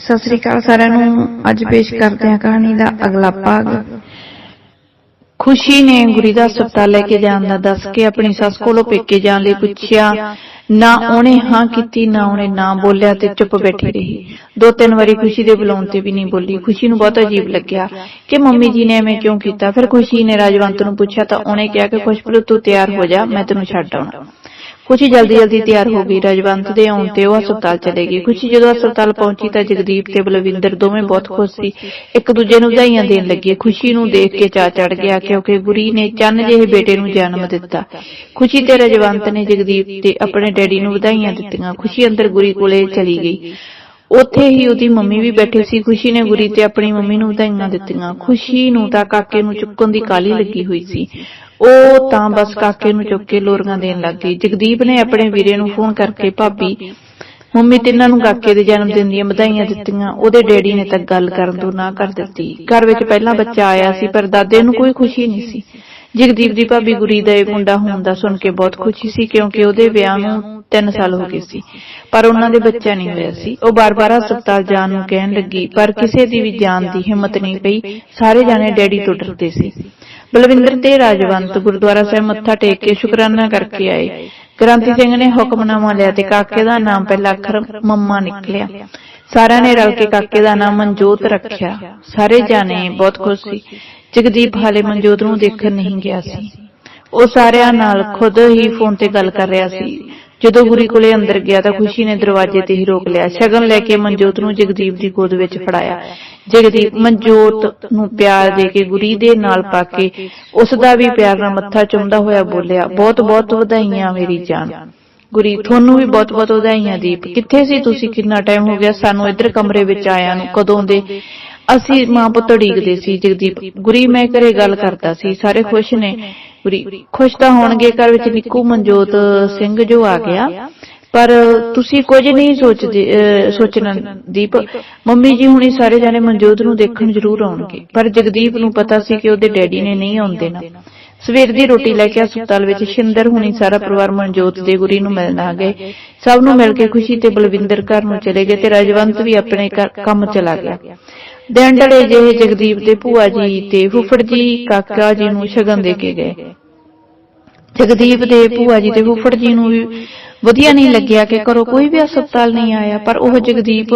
ਸਤਿ ਸ੍ਰੀ ਅਕਾਲ ਸਾਰਿਆਂ ਨੂੰ। ਅੱਜ ਪੇਸ਼ ਕਰਦੇ ਹਾਂ ਕਹਾਣੀ ਦਾ ਅਗਲਾ ਭਾਗ। ਖੁਸ਼ੀ ਨੇ ਗੁਰੀ ਦਾ ਹਸਪਤਾਲ ਲੈ ਕੇ ਜਾਣ ਦਾ ਦੱਸ ਕੇ ਆਪਣੀ ਸੱਸ ਕੋਲੋਂ ਪੇਕੇ ਜਾਣ ਲਈ ਪੁੱਛਿਆ, ਨਾ ਉਹਨੇ ਹਾਂ ਕੀਤੀ, ਨਾ ਉਹਨੇ ਨਾ ਬੋਲਿਆ ਤੇ ਚੁੱਪ ਬੈਠੀ ਰਹੀ। ਦੋ ਤਿੰਨ ਵਾਰੀ ਖੁਸ਼ੀ ਦੇ ਬੁਲਾਉਣ ਤੇ ਵੀ ਨਹੀਂ ਬੋਲੀ। ਖੁਸ਼ੀ ਨੂੰ ਬਹੁਤ ਅਜੀਬ ਲੱਗਿਆ ਕਿ ਮੰਮੀ ਜੀ ਨੇ ਐਵੇਂ ਕਿਉਂ ਕੀਤਾ। ਫਿਰ ਖੁਸ਼ੀ ਨੇ ਰਾਜਵੰਤ ਨੂੰ ਪੁੱਛਿਆ ਤਾਂ ਉਹਨੇ ਕਿਹਾ ਕਿ ਖੁਸ਼ਪ੍ਰੀਤ ਤੂੰ ਤਿਆਰ ਹੋ ਜਾ, ਮੈਂ ਤੈਨੂੰ ਛੱਡ ਆਉਣਾ। ਖੁਸ਼ੀ ਜਲਦੀ ਜਲਦੀ ਤਿਆਰ ਹੋ ਗਈ ਰਾਜਵੰਤ ਦੇ ਆਉਣ ਤੇ ਉਹ ਹਸਪਤਾਲ ਚਲੇ ਗਈ। ਖੁਸ਼ੀ ਜਦੋਂ ਹਸਪਤਾਲ ਪਹੁੰਚੀ ਤਾਂ ਜਗਦੀਪ ਤੇ ਬਲਵਿੰਦਰ ਦੋਵੇਂ ਬਹੁਤ ਖੁਸ਼ ਸੀ। ਇੱਕ ਦੂਜੇ ਨੂੰ ਵਧਾਈਆਂ ਦੇਣ ਲੱਗੇ। ਖੁਸ਼ੀ ਨੂੰ ਦੇਖ ਕੇ ਚਾ ਚੜ ਗਿਆ ਕਿਉਂਕਿ ਗੁਰੀ ਨੇ ਚੰਨ ਜਿਹੇ ਬੇਟੇ ਨੂੰ ਜਨਮ ਦਿੱਤਾ। ਖੁਸ਼ੀ ਤੇ ਰਜਵੰਤ ਨੇ ਜਗਦੀਪ ਤੇ ਆਪਣੇ ਡੈਡੀ ਨੂੰ ਵਧਾਈਆਂ ਦਿੱਤੀਆਂ। ਖੁਸ਼ੀ ਅੰਦਰ ਗੁਰੀ ਕੋਲੇ ਚਲੀ ਗਈ। ਉੱਥੇ ਹੀ ਉਹਦੀ ਮੰਮੀ ਵੀ ਬੈਠੀ ਸੀ, ਖੁਸ਼ੀ ਨੇ ਗੁਰੀ ਤੇ ਆਪਣੀ ਮੰਮੀ ਨੂੰ ਵਧਾਈਆਂ ਦਿੱਤੀਆਂ। ਖੁਸ਼ੀ ਨੂੰ ਤਾਂ ਕਾਕੇ ਨੂੰ ਚੁੱਕਣ ਦੀ ਕਾਲੀ ਲੱਗੀ ਹੋਈ ਸੀ। ਉਹ ਤਾਂ ਬਸ ਕਾਕੇ ਨੂੰ ਚੁੱਕ ਕੇ ਲੋਰੀਆਂ ਦੇਣ ਲੱਗ ਗਈ। ਜਗਦੀਪ ਨੇ ਆਪਣੇ ਵੀਰੇ ਨੂੰ ਫੋਨ ਕਰਕੇ, ਭਾਬੀ, ਮੰਮੀ ਤਿੰਨਾਂ ਨੂੰ ਕਾਕੇ ਦੇ ਜਨਮ ਦਿਨ ਦੀਆਂ ਵਧਾਈਆਂ ਦਿੱਤੀਆਂ। ਉਹਦੇ ਡੈਡੀ ਨੇ ਤਾਂ ਗੱਲ ਕਰਨ ਤੋਂ ਨਾ ਕਰ ਦਿੱਤੀ। ਘਰ ਵਿੱਚ ਪਹਿਲਾਂ ਬੱਚਾ ਆਇਆ ਸੀ, ਪਰ ਦਾਦੇ ਨੂੰ ਕੋਈ ਖੁਸ਼ੀ ਨਹੀਂ ਸੀ। ਜਗਦੀਪ ਦੀ ਭਾਬੀ ਗੁਰੀ ਦਾ ਇਹ ਮੁੰਡਾ ਹੋਣ ਦਾ ਸੁਣ ਕੇ ਬਹੁਤ ਖੁਸ਼ੀ ਸੀ, ਕਿਉਂਕਿ ਉਹਦੇ ਵਿਆਹ ਨੂੰ 3 ਸਾਲ ਹੋ ਗਏ ਸੀ। ਪਰ ਉਹਨਾਂ ਦੇ ਬੱਚਾ ਨਹੀਂ ਹੋਇਆ ਸੀ। ਉਹ ਬਾਰ-ਬਾਰ ਹਸਪਤਾਲ ਜਾਣ ਨੂੰ ਕਹਿਣ ਲੱਗੀ, ਪਰ ਕਿਸੇ ਦੀ ਵੀ ਜਾਣ ਦੀ ਹਿੰਮਤ ਨਹੀਂ ਪਈ। ਸਾਰੇ ਜਾਣੇ ਡੈਡੀ ਤੋਂ ਡਰਦੇ ਸੀ। ਬਲਵਿੰਦਰ ਤੇ ਰਾਜਵੰਤ ਗੁਰਦੁਆਰਾ ਸਾਹਿਬ ਮੱਥਾ ਟੇਕ ਕੇ ਸ਼ੁਕਰਾਨਾ ਕਰਕੇ ਆਏ। ਗ੍ਰੰਥੀ ਸਿੰਘ ਨੇ ਹੁਕਮਨਾਮਾ ਲਿਆ ਤੇ ਕਾਕੇ ਦਾ ਨਾਮ ਪਹਿਲਾ ਅੱਖਰ ਮੰਮਾ ਨਿਕਲਿਆ। ਸਾਰਿਆਂ ਨੇ ਰਲ ਕੇ ਕਾਕੇ ਦਾ ਨਾਮ ਮਨਜੋਤ ਰੱਖਿਆ। ਸਾਰੇ ਜਾਣੇ ਬਹੁਤ ਖੁਸ਼ ਸੀ। ਜਗਦੀਪ ਹਾਲੇ ਮਨਜੋਤ ਨੂੰ ਦੇਖਣ ਨਹੀਂ ਗਿਆ ਸੀ। ਉਹ ਸਾਰਿਆਂ ਨਾਲ ਖੁਦ ਹੀ ਫੋਨ ਤੇ ਗੱਲ ਕਰ ਰਿਹਾ ਸੀ। ਜਦੋਂ ਗੁਰੀ ਕੋਲੇ ਅੰਦਰ ਗਿਆ ਤਾਂ ਖੁਸ਼ੀ ਨੇ ਦਰਵਾਜ਼ੇ ਤੇ ਹੀ ਰੋਕ ਲਿਆ। ਸ਼ਗਨ ਲੈ ਕੇ ਮਨਜੋਤ ਨੂੰ ਜਗਦੀਪ ਦੀ ਗੋਦ ਵਿੱਚ ਫੜਾਇਆ। ਜਗਦੀਪ ਮਨਜੋਤ ਨੂੰ ਪਿਆਰ ਦੇ ਕੇ ਗੁਰੀ ਦੇ ਨਾਲ ਪਾ ਕੇ ਉਸ ਦਾ ਵੀ ਪਿਆਰ ਨਾਲ ਮੱਥਾ ਚੁੰਮਦਾ ਹੋਇਆ ਬੋਲਿਆ, ਬਹੁਤ ਬਹੁਤ ਵਧਾਈਆਂ ਮੇਰੀ ਜਾਨ। ਗੁਰੀ, ਤੁਹਾਨੂੰ ਵੀ ਬਹੁਤ ਬਹੁਤ ਵਧਾਈਆਂ ਦੀਪ। ਕਿੱਥੇ ਸੀ ਤੁਸੀਂ? ਕਿੰਨਾ ਟਾਈਮ ਹੋ ਗਿਆ ਸਾਨੂੰ ਇੱਧਰ ਕਮਰੇ ਵਿੱਚ ਆਇਆ ਨੂੰ? ਕਦੋਂ ਦੇ ਅਸੀਂ ਮਾਂ ਪੁੱਤ ਢੀਕਦੇ ਸੀ ਜਗਦੀਪ ਗੁਰੀ ਮੈਂ ਘਰੇ ਗੱਲ ਕਰਦਾ ਸੀ ਸਾਰੇ ਖੁਸ਼ ਨੇ। ਗੁਰੀ ਖੁਸ਼ ਤਾਂ ਹੋਣਗੇ ਘਰ ਵਿੱਚ ਨਿੱਕੂ ਮਨਜੋਤ ਸਿੰਘ ਜੋ ਆ ਗਿਆ। ਪਰ ਤੁਸੀਂ ਕੁਝ ਨਹੀਂ ਸੋਚਦੇ ਸੋਚਣਾ ਦੀਪ। ਮੰਮੀ ਜੀ ਹੁਣੀ ਸਾਰੇ ਜਾਣੇ ਮਨਜੋਤ ਨੂੰ ਦੇਖਣ ਜ਼ਰੂਰ ਆਉਣਗੇ। ਪਰ ਜਗਦੀਪ ਨੂੰ ਪਤਾ ਸੀ ਕਿ ਉਹਦੇ ਡੈਡੀ ਨੇ ਨਹੀਂ ਆਉਣ ਦੇਣਾ ਸਵੇਰ ਦੀ ਰੋਟੀ ਲੈ ਕੇ ਹਸਪਤਾਲ ਵਿੱਚ ਸ਼ਿੰਦਰ ਹੁਣੀ ਸਾਰਾ ਪਰਿਵਾਰ ਮਨਜੋਤ ਦੇ ਗੁਰੀ ਨੂੰ ਮਿਲਣ ਆ ਗਏ। ਸਭ ਨੂੰ ਮਿਲ ਕੇ ਖੁਸ਼ੀ ਤੇ ਬਲਵਿੰਦਰ ਘਰ ਨੂੰ ਚਲੇ ਗਏ ਤੇ ਰਾਜਵੰਤ ਵੀ ਆਪਣੇ ਕੰਮ ਚਲਾ ਗਿਆ ਦਿਨ ਢਲੇ ਜਿਹੇ ਜਗਦੀਪ ਦੇ ਭੂਆ ਜੀ ਤੇ ਫੁੱਫੜ ਜੀ, ਕਾਕਾ ਜੀ ਨੂੰ ਸ਼ਗਨ ਦੇ ਕੇ ਗਏ। ਜਗਦੀਪ ਦੇ ਭੂਆ ਜੀ ਤੇ ਫੁੱਫੜ ਜੀ ਨੂੰ ਵੀ ਵਧੀਆ ਨਹੀਂ ਲੱਗਿਆ ਕਿ ਘਰੋਂ ਕੋਈ ਵੀ ਹਸਪਤਾਲ ਨਹੀਂ ਆਇਆ, ਪਰ ਉਹ ਜਗਦੀਪ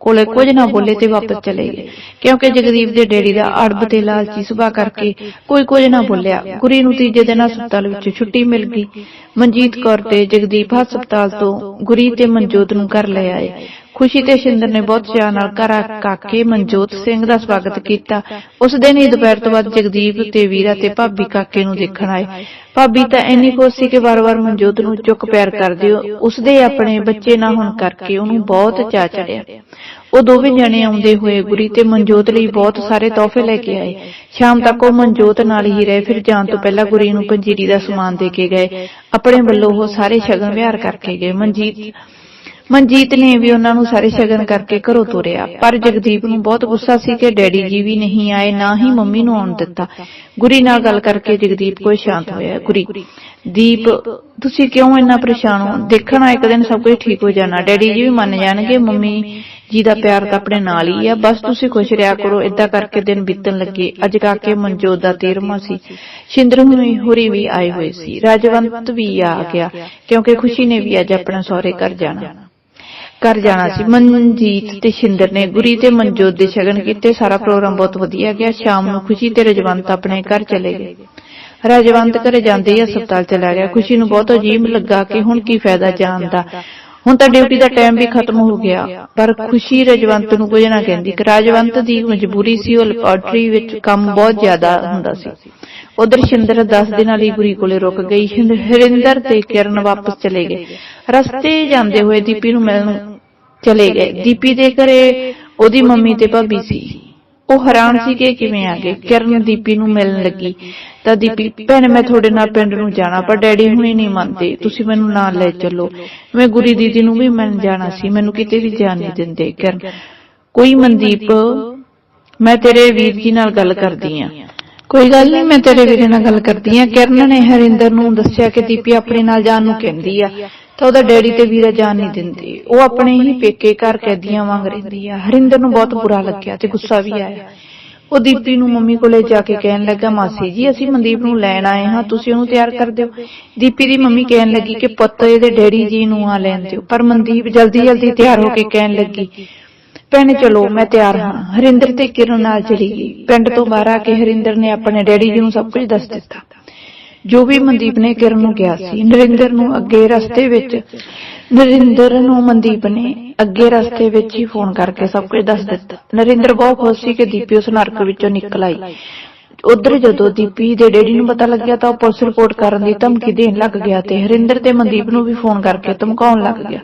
ਕੋਲੇ ਕੁਝ ਨਾ ਬੋਲੇ ਤੇ ਵਾਪਸ ਚਲੇ ਗਏ। ਕਿਉਂਕਿ ਜਗਦੀਪ ਦੇ ਡੈਡੀ ਦਾ ਅੜਬ ਤੇ ਲਾਲਚੀ ਸੁਭਾਅ ਕਰਕੇ ਕੋਈ ਕੁਝ ਨਾ ਬੋਲਿਆ। ਗੁਰੀ ਨੂੰ ਤੀਜੇ ਦਿਨ ਹਸਪਤਾਲ ਵਿੱਚ ਛੁੱਟੀ ਮਿਲ ਗਈ। ਮਨਜੀਤ ਕੌਰ ਤੇ ਜਗਦੀਪ ਹਸਪਤਾਲ ਤੋਂ ਗੁਰੀ ਤੇ ਮਨਜੋਤ ਨੂੰ ਘਰ ਲੈ ਆਏ। ਖੁਸ਼ੀ ਤੇ ਸ਼ਿੰਦਰ ਨੇ ਬਹੁਤ ਚਾਅ ਨਾਲ ਘਰ ਕਾਕੇ ਮਨਜੋਤ ਸਿੰਘ ਦਾ ਸਵਾਗਤ ਕੀਤਾ। ਉਸ ਦਿਨ ਹੀ ਦੁਪਹਿਰ ਤੋਂ ਬਾਅਦ ਜਗਦੀਪ ਤੇ ਵੀਰਾ ਤੇ ਭਾਬੀ ਕਾਕੇ ਨੂੰ ਦੇਖਣ ਆਏ। ਭਾਬੀ ਤਾਂ ਇੰਨੀ ਖੁਸ਼ ਸੀ ਕਿ ਵਾਰ-ਵਾਰ ਮਨਜੋਤ ਨੂੰ ਚੁੱਕ ਪਿਆਰ ਕਰਦੀ ਉਸਦੇ ਆਪਣੇ ਬੱਚੇ ਨਾ ਹੋਣ ਕਰਕੇ ਉਹਨੂੰ ਬਹੁਤ ਚਾਅ ਚੜਿਆ। ਉਹ ਦੋਵੇਂ ਜਣੇ ਆਉਂਦੇ ਹੋਏ ਗੁਰੀ ਤੇ ਮਨਜੋਤ ਲਈ ਬਹੁਤ ਸਾਰੇ ਤੋਹਫੇ ਲੈ ਕੇ ਆਏ। ਸ਼ਾਮ ਤੱਕ ਉਹ ਮਨਜੋਤ ਨਾਲ ਹੀ ਰਹੇ, ਫਿਰ ਜਾਣ ਤੋਂ ਪਹਿਲਾਂ ਗੁਰੀ ਨੂੰ ਪੰਜੀਰੀ ਦਾ ਸਮਾਨ ਦੇ ਕੇ ਗਏ। ਆਪਣੇ ਵੱਲੋਂ ਉਹ ਸਾਰੇ ਸ਼ਗਨ ਵਿਹਾਰ ਕਰਕੇ ਗਏ। ਮਨਜੀਤ ਮਨਜੀਤ ਨੇ ਵੀ ਉਹਨਾਂ ਨੂੰ ਸਾਰੇ ਸ਼ਗਨ ਕਰਕੇ ਘਰੋਂ ਤੋਰਿਆ। ਪਰ ਜਗਦੀਪ ਨੂੰ ਬਹੁਤ ਗੁੱਸਾ ਸੀ ਕਿ ਡੈਡੀ ਜੀ ਵੀ ਨਹੀਂ ਆਏ, ਨਾ ਹੀ ਮੰਮੀ ਨੂੰ ਆਉਣ ਦਿੱਤਾ। ਗੁਰੀ ਨਾਲ ਗੱਲ ਕਰਕੇ ਜਗਦੀਪ ਕੋਈ ਸ਼ਾਂਤ ਹੋਇਆ। ਗੁਰੀ, ਦੀਪ, ਤੁਸੀਂ ਕਿਉਂ ਇੰਨਾ ਪਰੇਸ਼ਾਨ ਹੋ? ਦੇਖਣਾ ਇੱਕ ਦਿਨ ਸਭ ਕੁਝ ਠੀਕ ਹੋ ਜਾਣਾ। ਡੈਡੀ ਜੀ ਵੀ ਮੰਨ ਜਾਣਗੇ, ਮੰਮੀ ਜੀ ਦਾ ਪਿਆਰ ਤਾਂ ਆਪਣੇ ਨਾਲ ਹੀ ਆ। ਬਸ ਤੁਸੀਂ ਖੁਸ਼ ਰਿਹਾ ਕਰੋ ਇਦਾਂ ਕਰਕੇ ਦਿਨ ਬੀਤਣ ਲੱਗੇ। ਅੱਜ ਕਾਕੇ ਮਨਜੋਤ ਦਾ 13ਵਾਂ ਸੀ। ਸ਼ਿੰਦਰ ਹੁਣੀ ਹੋਰੀ ਵੀ ਆਏ ਹੋਏ ਸੀ। ਰਾਜਵੰਤ ਵੀ ਆ ਗਿਆ, ਕਿਉਂਕਿ ਖੁਸ਼ੀ ਨੇ ਵੀ ਅੱਜ ਆਪਣਾ ਸਹੁਰੇ ਘਰ ਜਾਣਾ। ਕਰ ਜਾਣਾ ਸੀ। ਮਨਜੀਤ ਤੇ ਸ਼ਿੰਦਰ ਨੇ ਗੁਰੀ ਤੇ ਮਨਜੋਤ ਦੇ ਸ਼ਗਨ ਕੀਤੇ। ਸਾਰਾ ਪ੍ਰੋਗਰਾਮ ਬਹੁਤ ਵਧੀਆ ਗਿਆ। ਸ਼ਾਮ ਨੂੰ ਖੁਸ਼ੀ ਤੇ ਰਜਵੰਤ ਆਪਣੇ ਘਰ ਚਲੇ ਗਏ। ਰਜਵੰਤ ਘਰੇ ਜਾਂਦੇ ਹੀ ਹਸਪਤਾਲ ਚਲਾ ਗਿਆ। ਖੁਸ਼ੀ ਨੂੰ ਬਹੁਤ ਅਜੀਬ ਲੱਗਾ ਕਿ ਹੁਣ ਕੀ ਫਾਇਦਾ ਜਾਣ ਦਾ। ਹੁਣ ਤਾਂ ਡਿਊਟੀ ਦਾ ਟਾਈਮ ਵੀ ਖਤਮ ਹੋ ਗਿਆ। ਪਰ ਖੁਸ਼ੀ ਰਜਵੰਤ ਨੂੰ ਕੁਝ ਨਾ ਕਹਿੰਦੀ। ਕਿ ਰਾਜਵੰਤ ਦੀ ਮਜਬੂਰੀ ਸੀ, ਉਹ ਲੈਬੋਰਟਰੀ ਵਿੱਚ ਕੰਮ ਬਹੁਤ ਜ਼ਿਆਦਾ ਹੁੰਦਾ ਸੀ। ਉਧਰ ਸ਼ਿੰਦਰ 10 ਦਿਨਾਂ ਲਈ ਗੁਰੀ ਕੋਲੇ ਰੁਕ ਗਈ। ਹਰਿੰਦਰ ਤੇ ਕਿਰਨ ਵਾਪਸ ਚਲੇ ਗਏ। ਰਸਤੇ ਜਾਂਦੇ ਹੋਏ ਦੀਪੀ ਨੂੰ ਮਿਲਣ ਚਲੇ ਗਏ। ਦੀਪੀ ਦੇ ਘਰੇ ਉਹਦੀ ਮੰਮੀ ਤੇ ਭਾਬੀ ਸੀ। ਉਹ ਹੈਰਾਨ ਸੀ ਕਿ ਕਿਵੇਂ ਆ ਗਏ। ਕਿਰਨ ਦੀਪੀ ਨੂੰ ਮਿਲਣ ਲੱਗੀ। ਤਾਂ ਦੀਪੀ ਭੈਣ ਮੈਂ ਤੁਹਾਡੇ ਨਾਲ ਪਿੰਡ ਨੂੰ ਜਾਣਾ ਪਰ ਡੈਡੀ ਹੁਣੇ ਨਹੀਂ ਮੰਨਦੇ। ਤੁਸੀਂ ਮੈਨੂੰ ਨਾਲ ਲੈ ਚੱਲੋ। ਮੈਂ ਗੁਰੀ ਦੀਦੀ ਨੂੰ ਵੀ ਮਿਲਣ ਜਾਣਾ ਸੀ। ਮੈਨੂੰ ਕਿਤੇ ਵੀ ਜਾਣ ਨਹੀਂ ਦਿੰਦੇ ਕਿਰਨ। ਕੋਈ ਮਨਦੀਪ ਮੈਂ ਤੇਰੇ ਵੀਰ ਜੀ ਨਾਲ ਗੱਲ ਕਰਦੀ ਆ। ਕੋਈ ਗੱਲ ਨਹੀਂ ਮੈਂ ਤੇਰੇ ਵੀਰੇ ਨਾਲ ਗੱਲ ਕਰਦੀ ਆ। ਕਿਰਨ ਨੇ ਹਰਿੰਦਰ ਨੂੰ ਦੱਸਿਆ ਕਿ ਦੀਪੀ ਆਪਣੇ ਨਾਲ ਜਾਣ ਨੂੰ ਕਹਿੰਦੀ ਆ। ਤਾਂ ਉਹਦਾ ਡੈਡੀ ਤੇ ਵੀਰਾ ਜਾਣ ਨਹੀਂ ਦਿੰਦੇ। ਉਹ ਆਪਣੇ ਹੀ ਪੇਕੇ ਘਰ ਕੈਦੀਆਂ ਵਾਂਗ ਰਹਿੰਦੀ ਆ। ਹਰਿੰਦਰ ਨੂੰ ਬਹੁਤ ਬੁਰਾ ਲੱਗਿਆ ਤੇ ਗੁੱਸਾ ਵੀ ਆਇਆ। ਉਹ ਦੀਪੀ ਨੂੰ ਮੰਮੀ ਕੋਲੇ ਜਾ ਕੇ ਕਹਿਣ ਲੱਗਾ, ਮਾਸੀ ਜੀ, ਅਸੀਂ ਮਨਦੀਪ ਨੂੰ ਲੈਣ ਆਏ ਹਾਂ, ਤੁਸੀਂ ਉਹਨੂੰ ਤਿਆਰ ਕਰ ਦਿਓ। ਦੀਪੀ ਦੀ ਮੰਮੀ ਕਹਿਣ ਲੱਗੀ ਕਿ ਪੁੱਤ, ਇਹਦੇ ਡੈਡੀ ਜੀ ਨੂੰ ਆ ਲੈਣ ਦਿਓ। ਪਰ ਮਨਦੀਪ ਜਲਦੀ ਜਲਦੀ ਤਿਆਰ ਹੋ ਕੇ ਕਹਿਣ ਲੱਗੀ, ਭੈਣੇ, ਚਲੋ, ਮੈਂ ਤਿਆਰ ਹਾਂ। ਹਰਿੰਦਰ ਤੇ ਕਿਰਨ ਨਾਲ ਚਲੀ ਗਈ। ਪਿੰਡ ਤੋਂ ਬਾਹਰ ਆ ਕੇ ਹਰਿੰਦਰ ਨੇ ਆਪਣੇ ਡੈਡੀ ਜੀ ਨੂੰ ਸਭ ਕੁਝ ਦੱਸ ਦਿੱਤਾ। ਜੋ ਵੀ ਮਨਦੀਪ ਨੇ ਕਿਰਨ ਨੂੰ ਕਿਹਾ ਸੀ ਨਰਿੰਦਰ ਨੂੰ ਅੱਗੇ ਰਸਤੇ ਵਿੱਚ ਨਰਿੰਦਰ ਨੂੰ ਮਨਦੀਪ ਨੇ ਅੱਗੇ ਰਸਤੇ ਵਿੱਚ ਹੀ ਫੋਨ ਕਰਕੇ ਸਭ ਕੁਝ ਦੱਸ ਦਿੱਤਾ। ਨਰਿੰਦਰ ਬਹੁਤ ਖੁਸ਼ ਸੀ ਕਿ ਦੀਪੀ ਉਸ ਨਰਕ ਵਿੱਚੋਂ ਨਿਕਲ ਆਈ। ਉਧਰ ਜਦੋਂ ਦੀਪੀ ਦੇ ਡੈਡੀ ਨੂੰ ਪਤਾ ਲੱਗਿਆ ਤਾਂ ਉਹ ਪੁਲਿਸ ਰਿਪੋਰਟ ਕਰਨ ਦੀ ਧਮਕੀ ਦੇਣ ਲੱਗ ਗਿਆ ਤੇ ਹਰਿੰਦਰ ਤੇ ਮਨਦੀਪ ਨੂੰ ਵੀ ਫੋਨ ਕਰਕੇ ਧਮਕਾਉਣ ਲੱਗ ਗਿਆ